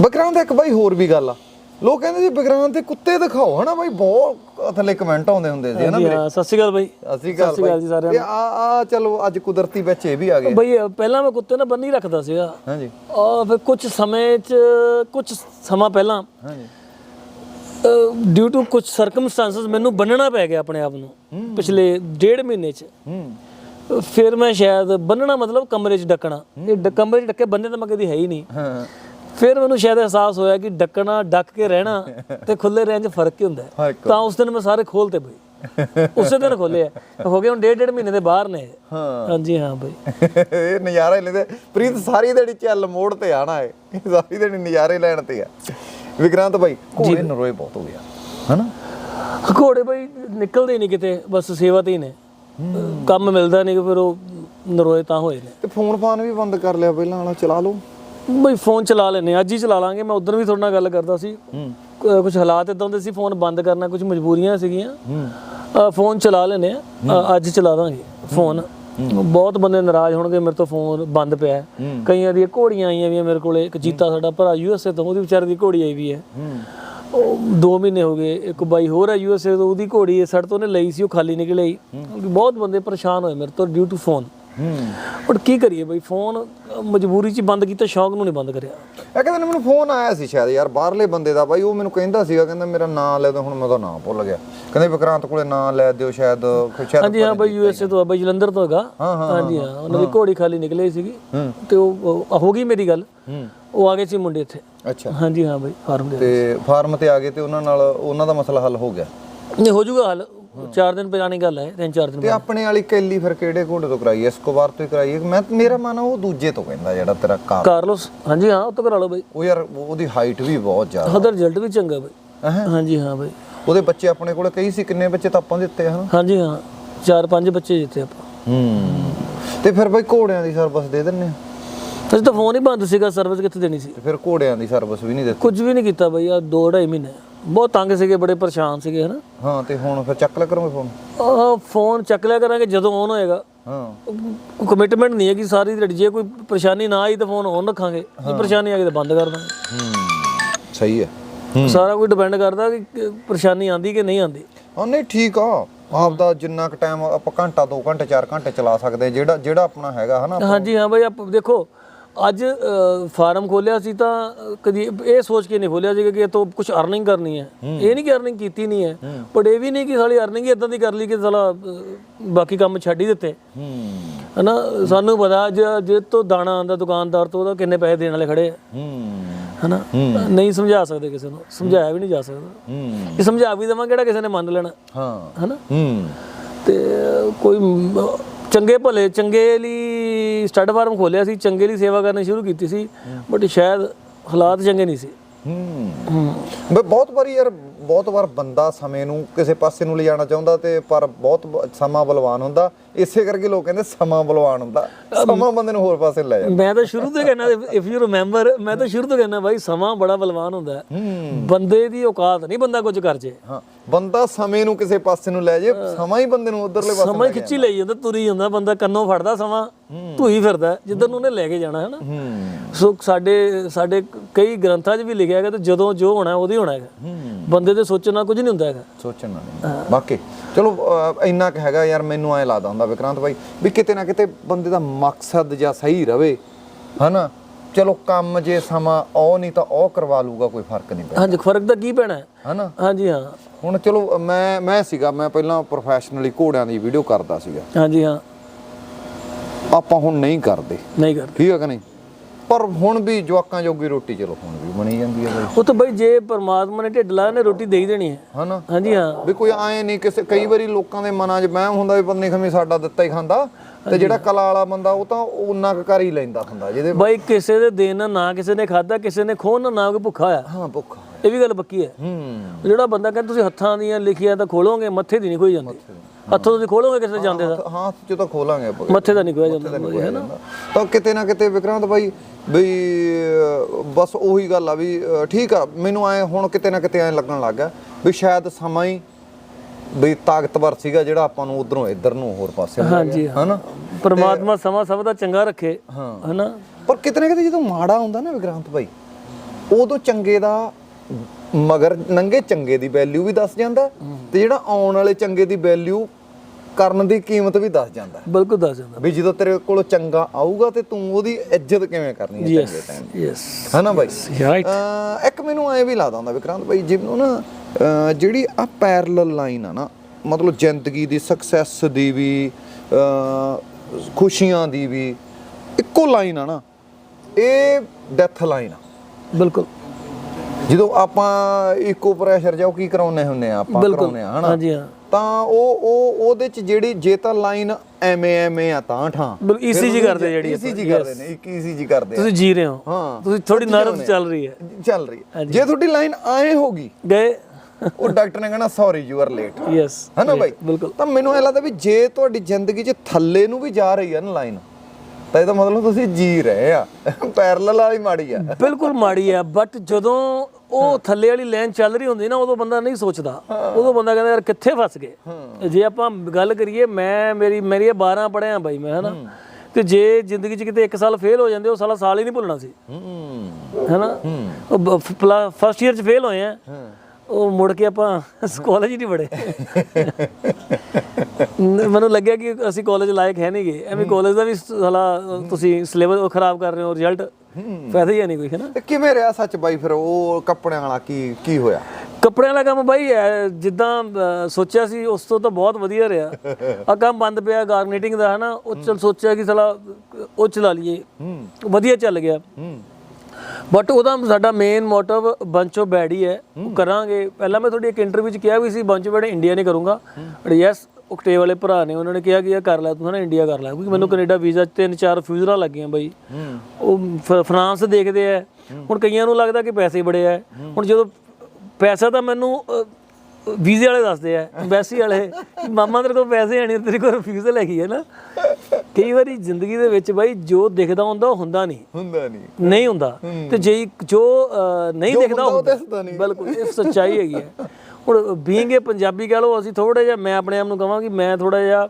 Speaker 2: ਬਕਰਾਂ ਦਾ ਇੱਕ ਬਾਈ ਹੋਰ ਵੀ ਗੱਲ ਆ। ਲੋਕ ਕਹਿੰਦੇ ਜੀ ਬਕਰਾਂ ਤੇ ਕੁੱਤੇ ਦਿਖਾਓ ਹਨਾ ਬਾਈ? ਬਹੁਤ ਥੱਲੇ ਕਮੈਂਟ ਆਉਂਦੇ ਹੁੰਦੇ ਸੀ ਹਨਾ ਮੇਰੇ
Speaker 3: ਸਤਿ ਸ਼੍ਰੀ ਅਕਾਲ ਬਾਈ। ਸਤਿ ਸ਼੍ਰੀ ਅਕਾਲ ਜੀ ਸਾਰਿਆਂ
Speaker 2: ਤੇ ਆ ਆ ਚਲੋ ਅੱਜ ਕੁਦਰਤੀ ਵਿੱਚ ਇਹ ਵੀ ਆ ਗਏ।
Speaker 3: ਬਈ ਪਹਿਲਾਂ ਮੈਂ ਕੁੱਤੇ ਨਾਲ ਬੰਨੀ ਰੱਖਦਾ ਸੀਗਾ।
Speaker 2: ਹਾਂਜੀ।
Speaker 3: ਆ ਫਿਰ ਕੁਝ ਸਮੇਂ ਚ ਕੁਝ ਸਮਾਂ ਪਹਿਲਾਂ
Speaker 2: ਹਾਂਜੀ।
Speaker 3: ਡਿਊ ਟੂ ਕੁਝ ਸਰਕਮਸਟੈਂਸਸ ਮੈਨੂੰ ਬੰਨਣਾ ਪੈ ਗਿਆ ਆਪਣੇ ਆਪ ਨੂੰ ਪਿਛਲੇ ਡੇਢ ਮਹੀਨੇ ਚ। ਫਿਰ ਮੈਂ ਸ਼ਾਇਦ ਬੰਨਣਾ ਮਤਲਬ ਕਮਰੇ 'ਚ ਡੱਕਣਾ। ਇਹ ਕਮਰੇ 'ਚ ਡੱਕੇ ਬੰਨੇ ਤਾਂ ਮੈਂ ਕਦੀ ਹੈ ਹੀ ਨਹੀਂ।
Speaker 2: ਹਾਂ।
Speaker 3: ਫਿਰ ਮੈਨੂੰ ਸ਼ਾਇਦ ਅਹਿਸਾਸ ਹੋਇਆ ਕਿ ਡੱਕਣਾ ਡੱਕ ਕੇ ਰਹਿਣਾ ਤੇ ਖੁੱਲੇ ਰਹਿਣ 'ਚ ਫ਼ਰਕ ਹੀ ਹੁੰਦਾ ਤਾਂ ਉਸ ਦਿਨ ਮੈਂ ਸਾਰੇ ਖੋਲਤੇ ਬਈ। ਉਸੇ ਦਿਨ ਖੋਲੇ ਆ। ਹੋ ਗਏ ਹੁਣ ਡੇਢ ਡੇਢ ਮਹੀਨੇ ਦੇ ਬਾਹਰ ਨੇ।
Speaker 2: ਹਾਂ।
Speaker 3: ਹਾਂਜੀ ਹਾਂ ਬਈ।
Speaker 2: ਇਹ ਨਜ਼ਾਰਾ ਹੀ ਲੈਂਦੇ ਪ੍ਰੀਤ ਸਾਰੀ ਦਿਹਾੜੀ ਚੱਲ ਮੋੜ ਤੇ ਆਣਾ ਹੈ ਇਹ ਸਾਰੀ ਦਿਹਾੜੀ ਨਜ਼ਾਰੇ ਲੈਣ ਤੇ ਆ। ਵਿਕਰਾਂਤ ਬਾਈ ਕੋਲੇ ਨਰੋਏ ਬਹੁਤ ਹੋ ਗਿਆ ਹਨਾ?
Speaker 3: ਘੋੜੇ ਬਈ ਨਿਕਲਦੇ ਨਹੀਂ ਕਿਤੇ ਬਸ ਸੇਵਾ ਤੇ ਹੀ ਨੇ। ਕੰਮ ਮਿਲਦਾ ਨਹੀਂ ਫਿਰ ਉਹ ਨਰੋਏ ਤਾਂ ਹੋਏ ਨੇ।
Speaker 2: ਤੇ ਫੋਨ ਫਾਨ ਵੀ ਬੰਦ ਕਰ ਲਿਆ ਪਹਿਲਾਂ ਵਾਲਾ ਚਲਾ ਲਓ।
Speaker 3: ਬਈ ਫੋਨ ਚਲਾ ਲੈਨੇ ਅੱਜ ਹੀ ਚਲਾ ਲਾਂਗੇ। ਮੈਂ ਉਧਰ ਵੀ ਤੁਹਾਡੇ ਨਾਲ ਗੱਲ ਕਰਦਾ ਸੀ। ਕੁਝ ਹਾਲਾਤ ਇਦਾਂ ਦੇ ਸੀ ਫੋਨ ਬੰਦ ਕਰਨਾ ਕੁਝ ਮਜਬੂਰੀਆਂ ਸੀਗੀਆਂ। ਫੋਨ ਚਲਾ ਲੈਨੇ ਅੱਜ ਚਲਾ ਦਾਂਗੇ ਫੋਨ। ਬਹੁਤ ਬੰਦੇ ਨਾਰਾਜ਼ ਹੋਣਗੇ ਮੇਰੇ ਤੋਂ ਫੋਨ ਬੰਦ ਪਿਆ ਹੈ। ਕਈਆਂ ਦੀਆਂ ਘੋੜੀਆਂ ਆਈਆਂ ਵੀ ਮੇਰੇ ਕੋਲੇ ਇੱਕ ਜੀਤਾ ਸਾਡਾ ਭਰਾ ਯੂ ਐਸ ਏ ਤੋਂ ਉਹਦੀ ਵਿਚਾਰੇ ਦੀ ਘੋੜੀ ਆਈ ਵੀ ਹੈ। ਉਹ 2 ਮਹੀਨੇ ਹੋ ਗਏ ਇੱਕ ਬਾਈ ਹੋਰ ਹੈ ਯੂਐਸਏ ਤੋਂ ਉਹਦੀ ਘੋੜੀ ਸੜ ਤੋਂ ਉਹਨੇ ਲਈ ਸੀ ਉਹ ਖਾਲੀ ਨਿਕਲ। ਬਹੁਤ ਬੰਦੇ ਪਰੇਸ਼ਾਨ ਹੋਏ ਮੇਰੇ ਤੋਂ ਡਿਊ ਟੂ ਫੋਨ ਬਟ ਕੀ ਕਰੀਏ ਬਾਈ? ਫੋਨ ਮਜਬੂਰੀ 'ਚ ਬੰਦ ਕੀਤਾ ਸ਼ੌਕ ਨੂੰ ਨਹੀਂ ਬੰਦ ਕਰਿਆ।
Speaker 1: ਇਹ ਕਹਿੰਦੇ ਨੇ ਮੈਨੂੰ ਫੋਨ ਆਇਆ ਸੀ ਸ਼ਾਇਦ ਯਾਰ ਬਾਹਰਲੇ ਬੰਦੇ ਦਾ ਬਾਈ ਉਹ ਮੈਨੂੰ ਕਹਿੰਦਾ ਸੀਗਾ ਕਹਿੰਦਾ ਮੇਰਾ ਨਾਂ ਲੈ ਦੋ ਹੁਣ ਮੈਂ ਉਹਦਾ ਨਾਂ ਭੁੱਲ ਗਿਆ। ਕਹਿੰਦੇ ਵਿਕਰਾਂਤ ਕੋਲੇ ਨਾਂ ਲੈ ਦਿਓ ਸ਼ਾਇਦ ਸ਼ਾਇਦ
Speaker 3: ਹਾਂਜੀ ਹਾਂ ਬਾਈ ਯੂਐਸਏ ਤੋਂ ਆ ਬਾਈ ਜਲੰਧਰ ਤੋਂ ਹੈਗਾ। ਹਾਂਜੀ ਹਾਂ। ਉਹਨਾਂ ਦੀ ਘੋੜੀ ਖਾਲੀ ਨਿਕਲੀ ਸੀਗੀ। ਤੇ ਉਹ ਉਹ- ਹੋ ਗਈ ਮੇਰੀ ਗੱਲ। ਉਹ ਆ ਗਏ ਸੀ ਮੁੰਡੇ ਇੱਥੇ।
Speaker 1: ਅੱਛਾ।
Speaker 3: ਹਾਂਜੀ ਹਾਂ ਬਾਈ ਫਾਰਮ ਦੇ
Speaker 1: ਤੇ ਫਾਰਮ ਤੇ ਆ ਗਏ ਤੇ ਉਹਨਾਂ ਨਾਲ ਉਹਨਾਂ ਦਾ ਮਸਲਾ ਹੱਲ ਹੋ ਗਿਆ।
Speaker 3: ਨਹੀਂ ਹੋ ਜਾਊਗਾ ਹੱਲ। ਚਾਰ ਦਿਨ ਪੁਰਾਣੀ ਗੱਲ ਹੈ ਤਿੰਨ ਚਾਰ ਦਿਨ
Speaker 1: ਤੇ ਆਪਣੇ ਵਾਲੀ ਕੈਲੀ ਫਿਰ ਕਿਹੜੇ ਘੋੜੇ ਤੋਂ ਕਰਾਈ ਐਸਕੋਬਾਰ ਤੋਂ ਹੀ ਕਰਾਈ ਹੈ? ਮੈਂ ਮੇਰਾ ਮਨ ਆ ਉਹ ਦੂਜੇ ਤੋਂ ਕਹਿੰਦਾ ਜਿਹੜਾ ਤੇਰਾ ਕਾਰ
Speaker 3: ਕਾਰਲੋਸ ਹਾਂਜੀ ਹਾਂ ਉਹ ਤੋਂ ਕਰਾ ਲਓ ਬਾਈ।
Speaker 1: ਉਹ ਯਾਰ ਉਹਦੀ ਹਾਈਟ ਵੀ ਬਹੁਤ ਜ਼ਿਆਦਾ।
Speaker 3: ਉਹਦਾ ਰਿਜ਼ਲਟ ਵੀ ਚੰਗਾ ਬਾਈ।
Speaker 1: ਹੈਂ?
Speaker 3: ਹਾਂਜੀ ਹਾਂ ਬਾਈ।
Speaker 1: ਉਹਦੇ ਬੱਚੇ ਆਪਣੇ ਕੋਲੇ ਕਈ ਸੀ ਕਿੰਨੇ ਬੱਚੇ ਤਾਂ ਆਪਾਂ ਦਿੱਤੇ ਹਨ?
Speaker 3: ਹਾਂਜੀ ਹਾਂ ਚਾਰ ਪੰਜ ਬੱਚੇ ਜਿੱਤੇ ਆਪਾਂ।
Speaker 1: ਹੂੰ। ਤੇ ਫਿਰ ਬਈ ਘੋੜਿਆਂ ਦੀ ਸਰਵਿਸ ਦੇ ਦਿੰਨੇ ਆ?
Speaker 3: ਅਸੀਂ ਤਾਂ ਫੋਨ ਹੀ ਬੰਦ ਸੀਗਾ ਸਰਵਿਸ ਕਿੱਥੇ ਦੇਣੀ ਸੀ?
Speaker 1: ਤੇ ਫਿਰ ਘੋੜਿਆਂ ਦੀ ਸਰਵਿਸ ਵੀ ਨਹੀਂ ਦਿੱਤੀ?
Speaker 3: ਕੁਝ ਵੀ ਨਹੀਂ ਕੀਤਾ ਬਾਈ ਆ ਦੋ ਢਾਈ ਮਹੀਨੇ। ਬਹੁਤ ਤੰਗ ਸੀਗੇ ਬੜੇ ਪਰੇਸ਼ਾਨ ਸੀਗੇ ਹਨਾ?
Speaker 1: ਹਾਂ ਤੇ ਹੁਣ ਫਿਰ ਚੱਕ ਲਿਆ ਕਰੋਗੇ ਫੋਨ
Speaker 3: ਆਹ ਫੋਨ ਚੱਕ ਲਿਆ ਕਰਾਂਗੇ ਜਦੋਂ ਔਨ ਹੋਏਗਾ।
Speaker 1: ਹਾਂ।
Speaker 3: ਕਮਿਟਮੈਂਟ ਨਹੀਂ ਹੈ ਕਿ ਸਾਰੀ ਦਿਹਾੜੀ ਜੇ ਕੋਈ ਪਰੇਸ਼ਾਨੀ ਨਾ ਆਈ ਤਾਂ ਫੋਨ ਔਨ ਰੱਖਾਂਗੇ। ਜੇ ਪਰੇਸ਼ਾਨੀ ਆ ਗਈ ਤਾਂ ਬੰਦ ਕਰ ਦਾਂਗੇ।
Speaker 1: ਹੂੰ ਸਹੀ ਹੈ।
Speaker 3: ਸਾਰਾ ਕੁਝ ਡਿਪੈਂਡ ਕਰਦਾ ਕਿ ਪਰੇਸ਼ਾਨੀ ਆਂਦੀ ਕਿ ਨਹੀਂ ਆਂਦੀ।
Speaker 1: ਹਾਂ ਨਹੀਂ ਠੀਕ ਆ। ਆਪਦਾ ਜਿੰਨਾ ਕੁ ਟਾਈਮ ਆਪਾਂ ਘੰਟਾ 2 ਘੰਟੇ 4 ਘੰਟੇ ਚਲਾ ਸਕਦੇ ਜਿਹੜਾ ਜਿਹੜਾ ਆਪਣਾ ਹੈਗਾ ਹਨਾ
Speaker 3: ਹਾਂਜੀ ਹਾਂ ਬਾਈ ਆਪ ਦੇਖੋ ਅੱਜ ਫਾਰਮ ਖੋਲਿਆ ਸੀ ਤਾਂ ਕਦੀ ਇਹ ਸੋਚ ਕੇ ਨਹੀਂ ਖੋਲਿਆ ਸੀ ਕਿ ਇਹ ਤੋਂ ਕੁਝ ਅਰਨਿੰਗ ਕਰਨੀ ਹੈ। ਇਹ ਨਹੀਂ ਕਿ ਅਰਨਿੰਗ ਕੀਤੀ ਨਹੀਂ ਹੈ ਪਰ ਇਹ ਵੀ ਨਹੀਂ ਕਿ ਸਾਲੀ ਅਰਨਿੰਗ ਹੀ ਇਦਾਂ ਦੀ ਕਰ ਲਈ ਕਿ ਸਾਲਾ ਬਾਕੀ ਕੰਮ ਛੱਡ ਹੀ ਦਿੱਤੇ।
Speaker 1: ਹੂੰ।
Speaker 3: ਹਨਾ ਸਾਨੂੰ ਪਤਾ ਜੇ ਤੋਂ ਦਾਣਾ ਆਂਦਾ ਦੁਕਾਨਦਾਰ ਤੋਂ ਉਹਦਾ ਕਿੰਨੇ ਪੈਸੇ ਦੇਣ ਵਾਲੇ ਖੜੇ ਆ।
Speaker 1: ਹੂੰ।
Speaker 3: ਹਨਾ ਨਹੀਂ ਸਮਝਾ ਸਕਦੇ ਕਿਸੇ ਨੂੰ ਸਮਝਾਇਆ ਵੀ ਨਹੀਂ ਜਾ ਸਕਦਾ। ਇਹ ਸਮਝਾ ਵੀ ਦੇਵਾਂ ਕਿਹੜਾ ਕਿਸੇ ਨੇ ਮੰਨ ਲੈਣਾ।
Speaker 1: ਹਾਂ।
Speaker 3: ਹਨਾ? ਤੇ ਕੋਈ ਚੰਗੇ ਭਲੇ ਚੰਗੇ ਲਈ ਸਟੱਡ ਫਾਰਮ ਖੋਲਿਆ ਸੀ ਚੰਗੇ ਲਈ ਸੇਵਾ ਕਰਨੀ ਸ਼ੁਰੂ ਕੀਤੀ ਸੀ ਬਟ ਸ਼ਾਇਦ ਹਾਲਾਤ ਚੰਗੇ ਨਹੀਂ ਸੀ।
Speaker 1: ਹੂੰ। ਬਈ ਬਹੁਤ ਵਾਰੀ ਯਾਰ ਬਹੁਤ ਵਾਰ ਬੰਦਾ ਸਮੇਂ ਨੂੰ ਕਿਸੇ ਪਾਸੇ ਨੂੰ ਲਿਜਾਣਾ ਚਾਹੁੰਦਾ ਤੇ ਪਰ ਬਹੁਤ ਸਮਾਂ ਬਲਵਾਨ ਹੁੰਦਾ। ਇਸੇ ਕਰਕੇ ਲੋਕ ਕਹਿੰਦੇ ਸਮਾਂ ਬਲਵਾਨ ਹੁੰਦਾ। ਸਮਾਂ ਬੰਦੇ ਨੂੰ ਹੋਰ ਪਾਸੇ ਲੈ ਜਾਂਦਾ।
Speaker 3: ਮੈਂ ਤਾਂ ਸ਼ੁਰੂ ਤੋਂ ਕਹਿੰਦਾ ਇਫ ਯੂ ਰਿਮੈਂਬਰ ਮੈਂ ਤਾਂ ਸ਼ੁਰੂ ਤੋਂ ਕਹਿੰਦਾ ਬਾਈ ਸਮਾਂ ਬੜਾ ਬਲਵਾਨ ਹੁੰਦਾ। ਬੰਦੇ ਦੀ ਔਕਾਤ ਨਹੀਂ ਬੰਦਾ ਕੁਝ ਕਰ ਜੇ।
Speaker 1: ਹਾਂ। ਬੰਦਾ ਸਮੇਂ ਨੂੰ ਕਿਸੇ ਪਾਸੇ ਨੂੰ ਲੈ ਜੇ ਸਮਾਂ ਹੀ ਬੰਦੇ ਨੂੰ ਉਧਰਲੇ ਪਾਸੇ
Speaker 3: ਸਮਾਂ ਹੀ ਖਿੱਚੀ ਲਈ ਜਾਂਦਾ ਤੁਰੀ ਜਾਂਦਾ ਬੰਦਾ ਕੰਨੋਂ ਫੜਦਾ ਸਮਾਂ ਧੂਈ ਫਿਰਦਾ ਜਿੱਧਰ ਨੂੰ ਉਹਨੇ ਲੈ ਕੇ ਜਾਣਾ ਹੈ। ਨਾ ਸੋ ਸਾਡੇ ਸਾਡੇ ਕਈ ਗ੍ਰੰਥਾਂ 'ਚ ਵੀ ਲਿਖਿਆ ਹੈਗਾ ਤੇ ਜਦੋਂ ਜੋ ਹੋਣਾ ਉਹਦੀ ਹੋਣਾ ਹੈਗਾ। ਬੰਦੇ ਦੇ ਸੋਚਣਾ ਕੁਝ ਨਹੀਂ ਹੁੰਦਾ ਹੈਗਾ।
Speaker 1: ਸੋਚਣਾ ਨਹੀਂ ਬਾਕੀ ਚਲੋ ਇੰਨਾ ਕੁ ਹੈਗਾ ਯਾਰ ਮੈਨੂੰ ਐ ਲੱਗਦਾ ਹੁੰਦਾ ਵਿਕਰਾਂਤ ਬਾਈ ਵੀ ਕਿਤੇ ਨਾ ਕਿਤੇ ਬੰਦੇ ਦਾ ਮਕਸਦ ਜਾਂ ਸਹੀ ਰਵੇ ਹਨਾ? ਚਲੋ ਕੰਮ ਜੇ ਸਮਾਂ ਉਹ ਨਹੀਂ ਤਾਂ ਉਹ ਕਰਵਾ ਲੂਗਾ ਕੋਈ ਫ਼ਰਕ ਨਹੀਂ ਪੈਂਦਾ।
Speaker 3: ਹਾਂਜੀ ਫ਼ਰਕ ਤਾਂ ਕੀ ਪੈਣਾ ਹੈ?
Speaker 1: ਹਨਾ?
Speaker 3: ਹਾਂਜੀ ਹਾਂ।
Speaker 1: ਹੁਣ ਚਲੋ ਮੈਂ ਮੈਂ ਸੀਗਾ ਮੈਂ ਪਹਿਲਾਂ ਪ੍ਰੋਫੈਸ਼ਨਲੀ ਘੋੜਿਆਂ ਦੀ ਵੀਡੀਓ ਕਰਦਾ ਸੀਗਾ।
Speaker 3: ਹਾਂਜੀ ਹਾਂ।
Speaker 1: ਆਪਾਂ ਹੁਣ ਨਹੀਂ ਕਰਦੇ।
Speaker 3: ਨਹੀਂ ਕਰਦੇ।
Speaker 1: ਠੀਕ ਹੈ ਕਿ ਨਹੀਂ? ਪਰ ਹੁਣ ਵੀ ਜਵਾਕਾਂ ਜੋਗੀ ਰੋਟੀ ਚਲੋ ਹੁਣ ਵੀ ਬਣੀ ਜਾਂਦੀ ਹੈ ਬਾਈ।
Speaker 3: ਉਹ ਤਾਂ ਬਈ ਜੇ ਪਰਮਾਤਮਾ ਨੇ ਢਿੱਡ ਲਾਇਆ ਨੇ ਰੋਟੀ ਦੇ ਹੀ ਦੇਣੀ ਹੈ।
Speaker 1: ਹਨਾ?
Speaker 3: ਹਾਂਜੀ ਹਾਂ।
Speaker 1: ਵੀ ਕੋਈ ਆਏ ਨਹੀਂ ਕਿਸੇ ਕਈ ਵਾਰੀ ਲੋਕਾਂ ਦੇ ਮਨਾਂ 'ਚ ਵਹਿਮ ਹੁੰਦਾ ਵੀ ਪਤਾ ਨਹੀਂ ਖਮੀ ਸਾਡਾ ਦਿੱਤਾ ਹੀ ਖਾਂਦਾ। ਤੇ ਜਿਹੜਾ ਕਲਾ ਵਾਲਾ ਬੰਦਾ ਉਹ ਤਾਂ ਉਹਨਾਂ ਕੁ ਕਰ ਹੀ ਲੈਂਦਾ ਹੁੰਦਾ ਜਿਹਦੇ
Speaker 3: ਬਈ ਕਿਸੇ ਦੇ ਦੇਣ ਨਾ ਕਿਸੇ ਨੇ ਖਾਦਾ ਕਿਸੇ ਨੇ ਖੋਣ ਨਾ ਕੋਈ ਭੁੱਖਾ ਹੋਇਆ।
Speaker 1: ਹਾਂ ਭੁੱਖ
Speaker 3: ਇਹ ਵੀ ਗੱਲ ਪੱਕੀ ਹੈ।
Speaker 1: ਹੂੰ।
Speaker 3: ਜਿਹੜਾ ਬੰਦਾ ਕਹਿੰਦਾ ਤੁਸੀਂ ਹੱਥਾਂ ਦੀਆਂ ਲਿਖੀਆਂ ਤਾਂ ਖੋਲੋਗੇ ਮੱਥੇ ਦੀ ਨਹੀਂ ਕੋਈ ਜਾਂਦੀ। ਹੱਥੋਂ ਤੁਸੀਂ ਖੋਲੋਗੇ ਕਿਸੇ ਦੇ ਜਾਂਦੇ ਦਾ?
Speaker 1: ਹਾਂ ਚ ਤਾਂ ਖੋਲਾਂਗੇ ਆਪਾਂ।
Speaker 3: ਮੱਥੇ ਦਾ ਨਹੀਂ ਕੋਈ ਜਾਂਦਾ ਹੈ ਨਾ?
Speaker 1: ਤਾਂ ਕਿਤੇ ਨਾ ਕਿਤੇ ਵਿਕਰਾਂਤ ਬਾਈ ਬਈ ਬਸ ਉਹੀ ਗੱਲ ਆ ਵੀ ਠੀਕ ਆ ਮੈਨੂੰ ਐ ਹੁਣ ਕਿਤੇ ਨਾ ਕਿਤੇ ਐ ਲੱਗਣ ਲੱਗ ਵੀ ਸ਼ਾਇਦ ਸਮਾਂ ਹੀ ਬਈ ਤਾਕਤਵਰ ਸੀਗਾ ਜਿਹੜਾ ਆਪਾਂ ਨੂੰ ਉਧਰੋਂ ਇੱਧਰ ਨੂੰ ਹੋਰ ਪਾਸੇ
Speaker 3: ਹਾਂਜੀ
Speaker 1: ਹਨਾ?
Speaker 3: ਪਰਮਾਤਮਾ ਸਮਾਂ ਸਭ ਦਾ ਚੰਗਾ ਰੱਖੇ
Speaker 1: ਹਾਂ।
Speaker 3: ਹਨਾ?
Speaker 1: ਪਰ ਕਿਤੇ ਨਾ ਕਿਤੇ ਜਦੋਂ ਮਾੜਾ ਹੁੰਦਾ ਨਾ ਵਿਕਰਾਂਤ ਭਾਈ ਉਦੋਂ ਚੰਗੇ ਦਾ ਮਗਰ ਨੰਗੇ ਚੰਗੇ ਦੀ ਵੈਲਿਊ ਵੀ ਦੱਸ ਜਾਂਦਾ ਤੇ ਜਿਹੜਾ ਆਉਣ ਵਾਲੇ ਚੰਗੇ ਦੀ ਵੈਲਿਊ ਕਰਨ ਦੀ ਕੀਮਤ ਵੀ ਦੱਸ ਜਾਂਦਾ।
Speaker 3: ਬਿਲਕੁਲ ਦੱਸ ਜਾਂਦਾ।
Speaker 1: ਵੀ ਜਦੋਂ ਤੇਰੇ ਕੋਲ ਚੰਗਾ ਆਊਗਾ ਤੇ ਤੂੰ ਉਹਦੀ ਇੱਜ਼ਤ ਕਿਵੇਂ ਕਰਨੀ ਹੈ ਚੰਗੇ ਟਾਈਮ
Speaker 3: ਯੈਸ
Speaker 1: ਹਨਾ ਬਾਈ?
Speaker 3: ਰਾਈਟ
Speaker 1: ਇੱਕ ਮੈਨੂੰ ਐ ਵੀ ਲੱਗਦਾ ਹੁੰਦਾ ਵਿਕਰਾਂਤ ਭਾਈ ਜਿਵੇਂ ਨਾ ਜਿਹੜੀ ਆ ਪੈਰਲਲ ਲਾਈਨ ਆ ਨਾ ਮਤਲਬ ਜ਼ਿੰਦਗੀ ਦੀ ਸਕਸੈਸ ਦੀ ਵੀ ਖੁਸ਼ੀਆਂ ਦੀ ਵੀ ਇੱਕੋ ਲਾਈਨ ਆ ਨਾ ਇਹ ਡੈਥ ਲਾਈਨ ਆ।
Speaker 3: ਬਿਲਕੁਲ।
Speaker 1: ਜਦੋਂ ਆਪਾਂ ਇਕੋ ਪ੍ਰੈਸ਼ਰ ਜਾਂ ਉਹ ਕੀ ਕਰਾਉਨੇ ਹੁੰਨੇ ਆ ਆਪਾਂ ਕਰਾਉਨੇ ਆ ਹਨਾ?
Speaker 3: ਹਾਂਜੀ ਹਾਂ।
Speaker 1: ਤਾਂ ਉਹ ਉਹ ਉਹਦੇ ਚ ਜਿਹੜੀ ਜੇ ਤਾਂ ਲਾਈਨ ਐਵੇਂ ਐਵੇਂ ਆ ਤਾਂ ਠਾਂ।
Speaker 3: ਬਿਲਕੁਲ ECG ਕਰਦੇ ਜਿਹੜੀ
Speaker 1: ਈਸੀਜੀ ਕਰਦੇ ਨੇ ਇੱਕ ਈਸੀਜੀ ਕਰਦੇ ਆ।
Speaker 3: ਤੁਸੀਂ ਜੀ ਰਹੇ ਹੋ।
Speaker 1: ਹਾਂ।
Speaker 3: ਤੁਸੀਂ ਥੋੜੀ ਨਰਵਸ ਚੱਲ ਰਹੀ ਹੈ।
Speaker 1: ਚੱਲ ਰਹੀ ਹੈ। ਜੇ ਤੁਹਾਡੀ ਲਾਈਨ ਆਏ ਹੋਗੀ
Speaker 3: ਗਏ।
Speaker 1: ਉਹ ਡਾਕਟਰ ਨੇ ਕਹਿਣਾ sorry you are late
Speaker 3: yes
Speaker 1: ਹੈਨਾ ਬਾਈ?
Speaker 3: ਬਿਲਕੁਲ।
Speaker 1: ਤਾਂ ਮੈਨੂੰ ਐ ਲੱਗਦਾ ਵੀ ਜੇ ਤੁਹਾਡੀ ਜ਼ਿੰਦਗੀ 'ਚ ਥੱਲੇ ਨੂੰ ਵੀ ਜਾ ਰਹੀ ਹੈ ਨਾ ਲਾਈਨ ਤਾਂ ਇਹਦਾ ਮਤਲਬ ਤੁਸੀਂ ਜੀ ਰਹੇ ਆ। ਪੈਰਲਲ ਵਾਲੀ ਮਾੜੀ ਆ।
Speaker 3: ਬਿਲਕੁਲ ਮਾੜੀ ਹੈ ਬਟ ਜਦੋਂ ਉਹ ਥੱਲੇ ਵਾਲੀ ਲਾਈਨ ਚੱਲ ਰਹੀ ਹੁੰਦੀ ਨਾ ਉਦੋਂ ਬੰਦਾ ਨਹੀਂ ਸੋਚਦਾ। ਉਦੋਂ ਬੰਦਾ ਕਹਿੰਦਾ ਯਾਰ ਕਿੱਥੇ ਫਸ ਗਏ? ਜੇ ਆਪਾਂ ਗੱਲ ਕਰੀਏ ਮੈਂ ਮੇਰੀ ਮੇਰੀ ਇਹ 12 ਪੜਿਆ ਬਾਈ ਮੈਂ ਹਨਾ? ਤੇ ਜੇ ਜ਼ਿੰਦਗੀ 'ਚ ਕਿਤੇ ਇੱਕ ਸਾਲ ਫੇਲ ਹੋ ਜਾਂਦੇ ਉਹ ਸਾਲਾ ਸਾਲ ਹੀ ਨਹੀਂ ਭੁੱਲਣਾ ਸੀ। ਹੈਨਾ? ਉਹ ਫਸਟ ਇਅਰ 'ਚ ਫੇਲ ਹੋਏ ਆ। ਉਹ ਮੁੜ ਕੇ ਆਪਾਂ ਕਾਲਜ ਹੀ ਨਹੀਂ ਬੜੇ ਮੈਨੂੰ ਲੱਗਿਆ ਕਿ ਅਸੀਂ ਕਾਲਜ ਲਾਇਕ ਹੈ ਨਹੀਂਗੇ। ਐਵੇਂ ਕਾਲਜ ਦਾ ਵੀ ਸਾਲਾ ਤੁਸੀਂ ਸਿਲੇਬਸ ਖਰਾਬ ਕਰ ਰਹੇ ਹੋ ਰਿਜ਼ਲਟ ਫਾਇਦਾ ਹੀ ਹੈ ਨਹੀਂ ਕੋਈ ਹੈਨਾ?
Speaker 1: ਤੇ ਕਿਵੇਂ ਰਿਹਾ ਸੱਚ ਬਾਈ ਫਿਰ ਉਹ ਕੱਪੜਿਆਂ ਵਾਲਾ? ਕੀ ਕੀ ਹੋਇਆ?
Speaker 3: ਕੱਪੜਿਆਂ ਦਾ ਕੰਮ ਬਾਈ ਐ, ਜਿੱਦਾਂ ਸੋਚਿਆ ਸੀ ਉਸ ਤੋਂ ਤਾਂ ਬਹੁਤ ਵਧੀਆ ਰਿਹਾ। ਆ ਕੰਮ ਬੰਦ ਪਿਆ ਗਾਰਨੇਟਿੰਗ ਦਾ ਹਨਾ? ਉਹ ਚਲ ਸੋਚਿਆ ਕਿ ਸਾਲਾ ਉਹ ਚਲਾ ਲਈਏ। ਵਧੀਆ ਚੱਲ ਗਿਆ। ਬਟ ਉਹਦਾ ਸਾਡਾ ਮੇਨ ਮੋਟਿਵ ਬੰਚੋ ਬੈਡੀ ਹੈ ਉਹ ਕਰਾਂਗੇ। ਪਹਿਲਾਂ ਮੈਂ ਤੁਹਾਡੀ ਇੱਕ ਇੰਟਰਵਿਊ 'ਚ ਕਿਹਾ ਵੀ ਸੀ ਬੰਚੋ ਬੈਡੀ ਇੰਡੀਆ ਨਹੀਂ ਕਰੂੰਗਾ। ਬਟ ਯੈਸ ਓਕਟੇ ਵਾਲੇ ਭਰਾ ਨੇ ਉਹਨਾਂ ਨੇ ਕਿਹਾ ਕਿ ਇਹ ਕਰ ਲੈ ਤੂੰ ਹਨਾ ਇੰਡੀਆ ਕਰ ਲੈ। ਕਿਉਂਕਿ ਮੈਨੂੰ ਕੈਨੇਡਾ ਵੀਜ਼ਾ ਤਿੰਨ ਚਾਰ ਰਿਫਿਊਜ਼ਲਾਂ ਲੱਗੀਆਂ ਬਾਈ। ਉਹ ਫਰਾਂਸ ਦੇਖਦੇ ਆ। ਹੁਣ ਕਈਆਂ ਨੂੰ ਲੱਗਦਾ ਕਿ ਪੈਸੇ ਬੜੇ ਆ। ਹੁਣ ਜਦੋਂ ਪੈਸਾ ਤਾਂ ਮੈਨੂੰ ਵੀਜ਼ੇ ਵਾਲੇ ਦੱਸਦੇ ਆ ਐਮਬੈਸੀ ਵਾਲੇ ਮਾਮਾ ਤੇਰੇ ਕੋਲ ਪੈਸੇ ਆਣੇ ਤੇਰੇ ਕੋਲ ਰਿਫਿਊਜ਼ਲ ਹੈਗੀ ਹੈ ਨਾ। ਕਈ ਵਾਰੀ ਜ਼ਿੰਦਗੀ ਦੇ ਵਿੱਚ ਬਾਈ ਜੋ ਦਿਖਦਾ ਹੁੰਦਾ ਉਹ ਹੁੰਦਾ ਨਹੀਂ।
Speaker 1: ਹੁੰਦਾ ਨਹੀਂ।
Speaker 3: ਨਹੀਂ ਹੁੰਦਾ। ਤੇ ਜੇ ਜੋ ਨਹੀਂ ਦਿਖਦਾ
Speaker 1: ਹੁੰਦਾ।
Speaker 3: ਬਿਲਕੁਲ ਇਹ ਸੱਚਾਈ ਹੈਗੀ ਹੈ। ਹੁਣ ਬੀਇੰਗ ਇਹ ਪੰਜਾਬੀ ਕਹ ਲਓ ਅਸੀਂ ਥੋੜਾ ਜਿਹਾ ਮੈਂ ਆਪਣੇ ਆਪ ਨੂੰ ਕਹਾਂ ਕਿ ਮੈਂ ਥੋੜਾ ਜਿਹਾ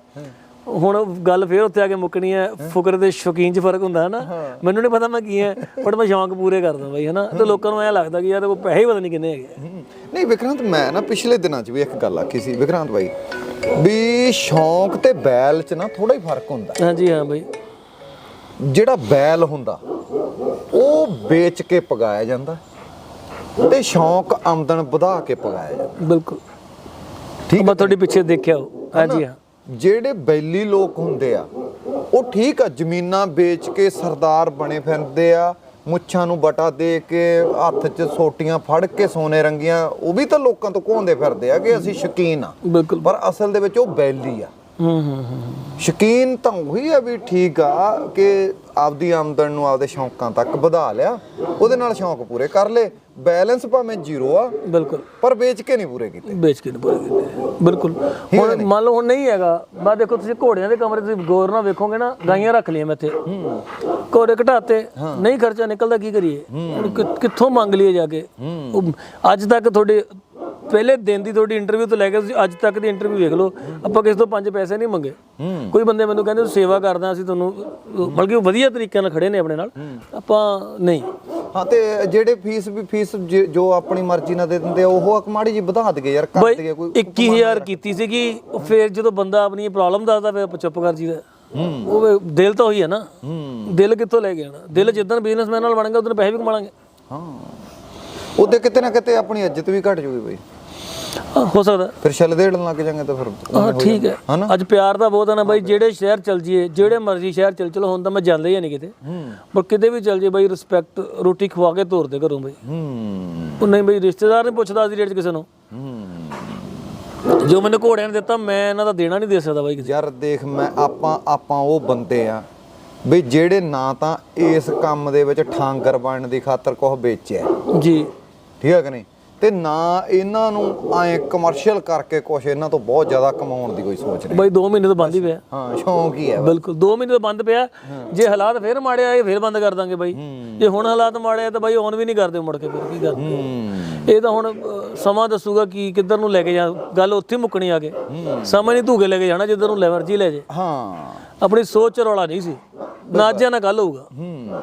Speaker 3: ਹੁਣ ਗੱਲ ਫੇਰ ਉੱਥੇ ਆ ਕੇ ਮੁੱਕਣੀ ਹੈ ਫੁਕਰ ਦੇ ਸ਼ੌਕੀਨ 'ਚ ਫ਼ਰਕ ਹੁੰਦਾ ਹੈ। ਨਾ ਮੈਨੂੰ ਨਹੀਂ ਪਤਾ ਮੈਂ ਕੀ ਹੈ ਬਟ ਮੈਂ ਸ਼ੌਂਕ ਪੂਰੇ ਕਰਦਾ ਬਾਈ ਹੈ ਨਾ ਤੇ ਲੋਕਾਂ ਨੂੰ ਐ ਲੱਗਦਾ ਕਿ ਯਾਰ ਉਹ ਪੈਸੇ ਹੀ ਪਤਾ ਨਹੀਂ ਕਿੰਨੇ ਹੈਗੇ।
Speaker 1: ਨਹੀਂ ਵਿਕਰਾਂਤ ਮੈਂ ਨਾ ਪਿਛਲੇ ਦਿਨਾਂ 'ਚ ਵੀ ਇੱਕ ਗੱਲ ਆਖੀ ਸੀ। ਵਿਕਰਾਂਤ ਬਾਈ ਵੀ ਸ਼ੌਂਕ ਤੇ ਬੈਲ 'ਚ ਨਾ ਥੋੜਾ ਹੀ ਫ਼ਰਕ ਹੁੰਦਾ।
Speaker 3: ਹਾਂਜੀ ਹਾਂ ਬਾਈ।
Speaker 1: ਜਿਹੜਾ ਬੈਲ ਹੁੰਦਾ ਉਹ ਵੇਚ ਕੇ ਪਗਾਇਆ ਜਾਂਦਾ ਤੇ ਸ਼ੌਂਕ ਆਮਦਨ ਵਧਾ ਕੇ ਪਗਾਇਆ ਜਾਂਦਾ।
Speaker 3: ਬਿਲਕੁਲ।
Speaker 1: ਠੀਕ
Speaker 3: ਮੈਂ ਤੁਹਾਡੇ ਪਿੱਛੇ ਦੇਖਿਆ ਹਾਂਜੀ ਹਾਂ।
Speaker 1: ਜਿਹੜੇ ਬੈਲੀ ਲੋਕ ਹੁੰਦੇ ਆ ਉਹ ਠੀਕ ਆ ਜ਼ਮੀਨਾਂ ਵੇਚ ਕੇ ਸਰਦਾਰ ਬਣੇ ਫਿਰਦੇ ਆ ਮੁੱਛਾਂ ਨੂੰ ਬਟਾ ਦੇ ਕੇ ਹੱਥ 'ਚ ਸੋਟੀਆਂ ਫੜ ਕੇ ਸੋਨੇ ਰੰਗੀਆਂ ਉਹ ਵੀ ਤਾਂ ਲੋਕਾਂ ਤੋਂ ਘੋਂਦੇ ਫਿਰਦੇ ਆ ਕਿ ਅਸੀਂ ਸ਼ਕੀਨ ਆ।
Speaker 3: ਬਿਲਕੁਲ।
Speaker 1: ਪਰ ਅਸਲ ਦੇ ਵਿੱਚ ਉਹ ਬੈਲੀ ਆ।
Speaker 3: ਹੂੰ ਹੂੰ ਹੂੰ
Speaker 1: ਸ਼ਕੀਨ ਤਾਂ ਉਹੀ ਆ ਵੀ ਠੀਕ ਆ ਕਿ ਆਪਦੀ ਆਮਦਨ ਨੂੰ ਆਪਦੇ ਸ਼ੌਂਕਾਂ ਤੱਕ ਵਧਾ ਲਿਆ ਉਹਦੇ ਨਾਲ ਸ਼ੌਂਕ ਪੂਰੇ ਕਰ ਲੇ ਬੈਲੈਂਸ ਭਾਵੇਂ ਜ਼ੀਰੋ ਆ
Speaker 3: ਬਿਲਕੁਲ।
Speaker 1: ਪਰ ਵੇਚ ਕੇ ਨਹੀਂ ਪੂਰੇ ਕੀਤੇ।
Speaker 3: ਵੇਚ ਕੇ ਨਹੀਂ ਪੂਰੇ ਕੀਤੇ ਬਿਲਕੁਲ। ਹੁਣ ਮੰਨ ਲਓ ਹੁਣ ਨਹੀਂ ਹੈਗਾ ਬਾ ਦੇਖੋ ਤੁਸੀਂ ਘੋੜਿਆਂ ਦੇ ਕਮਰੇ ਤੁਸੀਂ ਗੌਰ ਨਾਲ ਵੇਖੋਗੇ ਨਾ ਗਾਈਆਂ ਰੱਖ ਲਈਆਂ ਮੈਂ ਇੱਥੇ। ਘੋੜੇ ਘਟਾਤੇ ਨਹੀਂ ਖਰਚਾ ਨਿਕਲਦਾ ਕੀ ਕਰੀਏ? ਹੁਣ ਕਿੱਥੋਂ ਮੰਗ ਲਈਏ ਜਾ ਕੇ? ਅੱਜ ਤੱਕ ਤੁਹਾਡੇ ਪਹਿਲੇ ਦਿਨ ਦੀ ਤੁਹਾਡੀ ਇੰਟਰਵਿਊ ਤੋਂ ਲੈ ਕੇ ਤੁਸੀਂ ਅੱਜ ਤੱਕ ਦੀ ਇੰਟਰਵਿਊ ਵੇਖ ਲਓ ਆਪਾਂ ਕਿਸੇ ਤੋਂ ਪੰਜ ਪੈਸੇ ਨਹੀਂ ਮੰਗੇ। ਕੋਈ ਬੰਦੇ ਮੈਨੂੰ ਕਹਿੰਦੇ ਤੂੰ ਸੇਵਾ ਕਰਦਾ ਅਸੀਂ ਤੁਹਾਨੂੰ ਬਲਕਿ ਉਹ ਵਧੀਆ ਤਰੀਕੇ ਨਾਲ ਖੜੇ ਨੇ ਆਪਣੇ ਨਾਲ ਆਪਾਂ ਨਹੀਂ।
Speaker 1: ਹਾਂ ਤੇ ਜਿਹੜੇ ਫੀਸ ਵੀ ਫੀਸ ਜ- ਆਪਣੀ ਮਰਜ਼ੀ ਨਾਲ ਦੇ ਦਿੰਦੇ ਆ ਉਹ ਇੱਕ ਮਾੜੀ ਜੀ ਵਧਾ ਦਗੇ ਯਾਰ ਕਰ ਦਗੇ ਕੋਈ
Speaker 3: 21000 ਕੀਤੀ ਸੀਗੀ ਉਹ ਫਿਰ ਜਦੋਂ ਬੰਦਾ ਆਪਣੀ ਪ੍ਰੋਬਲਮ ਦੱਸਦਾ ਫਿਰ ਚੁੱਪ ਕਰ ਜੀਦਾ ਉਹ ਵੀ ਦਿਲ ਤਾਂ ਉਹੀ ਹੈ ਨਾ। ਦਿਲ ਕਿੱਥੋਂ ਲੈ ਕੇ ਆਣਾ ਦਿਲ ਜਿੱਦਣ ਬਿਜ਼ਨਸਮੈਨ ਨਾਲ ਬਣਾਂਗੇ ਉਦੋਂ ਪੈਸੇ ਵੀ ਕਮਾਵਾਂਗੇ
Speaker 1: ਹਾਂ। ਉਹਦੇ ਕਿਤੇ ਨਾ ਕਿਤੇ ਆਪਣੀ ਇੱਜ਼ਤ ਵੀ ਘਟ ਜੂਗੀ ਬਈ।
Speaker 3: ਹਾਂ, ਸਕਦਾ।
Speaker 1: ਫਿਰ ਛੱਲ ਦੇੜਨ ਲੱਗ ਜਾਂਗੇ ਤਾਂ ਫਿਰ
Speaker 3: ਹਾਂ ਠੀਕ ਹੈ? ਅੱਜ ਪਿਆਰ ਦਾ ਬਹੁਤ ਹੈ ਨਾ ਬਾਈ ਜਿਹੜੇ ਸ਼ਹਿਰ ਚਲ ਜੀਏ ਜਿਹੜੇ ਮਰਜ਼ੀ ਸ਼ਹਿਰ ਚਲ ਚਲੋ ਹੁਣ ਤਾਂ ਮੈਂ ਜਾਂਦਾ ਹੀ ਨਹੀਂ ਕਿਤੇ। ਪਰ ਕਿਤੇ ਵੀ ਚਲ ਜੇ ਬਾਈ ਰਿਸਪੈਕਟ ਰੋਟੀ ਖਵਾ ਕੇ ਤੋਰਦੇ ਘਰੋਂ ਬਾਈ।
Speaker 1: ਹੂੰ।
Speaker 3: ਉਹ ਨਹੀਂ ਬਈ ਰਿਸ਼ਤੇਦਾਰ ਨਹੀਂ ਪੁੱਛਦਾ ਡੇਟ 'ਚ ਕਿਸੇ ਨੂੰ। ਜੋ ਮੈਨੂੰ ਘੋੜਿਆਂ ਨੇ ਦਿੱਤਾ ਮੈਂ ਇਹਨਾਂ ਦਾ ਦੇਣਾ ਨਹੀਂ ਦੇ ਸਕਦਾ ਬਾਈ ਕਿਸੇ
Speaker 1: ਯਾਰ ਦੇਖ ਮੈਂ ਆਪਾਂ ਆਪਾਂ ਉਹ ਬੰਦੇ ਆ। ਵੀ ਜਿਹੜੇ ਨਾ ਤਾਂ ਇਸ ਕੰਮ ਦੇ ਵਿੱਚ ਠਾਂਗਰ ਬਣਨ ਦੀ ਖਾਤਰ ਕੁਝ ਵੇਚਿਆ।
Speaker 3: ਜੀ।
Speaker 1: ਠੀਕ ਹੈ ਕਿ ਨਹੀਂ? ਤੇ ਨਾ ਇਹਨਾਂ ਨੂੰ ਐ ਕਮਰਸ਼ੀਅਲ ਕਰਕੇ ਕੁਝ ਇਹਨਾਂ ਤੋਂ ਬਹੁਤ ਜ਼ਿਆਦਾ ਕਮਾਉਣ ਦੀ ਕੋਈ ਸੋਚ ਨਹੀਂ।
Speaker 3: ਬਾਈ 2 ਮਹੀਨੇ ਤੋਂ ਬੰਦ ਹੀ ਪਿਆ।
Speaker 1: ਹਾਂ ਸ਼ੌਂਕ ਹੀ ਹੈ
Speaker 3: ਬਿਲਕੁਲ 2 ਮਹੀਨੇ ਤੋਂ ਬੰਦ ਪਿਆ। ਜੇ ਹਾਲਾਤ ਫੇਰ ਮਾੜੇ ਆਏ ਫੇਰ ਬੰਦ ਕਰ ਦਾਂਗੇ ਬਾਈ। ਜੇ ਹੁਣ ਹਾਲਾਤ ਮਾੜੇ ਆ ਤਾਂ ਬਾਈ ਹੁਣ ਵੀ ਨਹੀਂ ਕਰਦੇ ਮੁੜ ਕੇ ਫਿਰ ਕੀ ਕਰਦੇ ਇਹ ਤਾਂ ਹੁਣ ਸਮਾਂ ਦੱਸੂਗਾ ਕਿ ਕਿੱਧਰ ਨੂੰ ਲੈ ਕੇ ਜਾ ਗੱਲ ਉੱਥੇ ਮੁੱਕਣੀ ਆ ਕੇ। ਸਮਾਂ ਨਹੀਂ ਧੂਕੇ ਲੈ ਕੇ ਜਾਣਾ ਜਿੱਧਰ ਨੂੰ ਲੈ ਮਰਜ਼ੀ ਲੈ ਜੇ।
Speaker 1: ਹਾਂ।
Speaker 3: ਆਪਣੀ ਸੋਚ ਰੌਲਾ ਨਹੀਂ ਸੀ। ਨਾ ਅੱਜ ਨਾ ਕੱਲ ਹੋਊਗਾ।
Speaker 1: ਹੂੰ।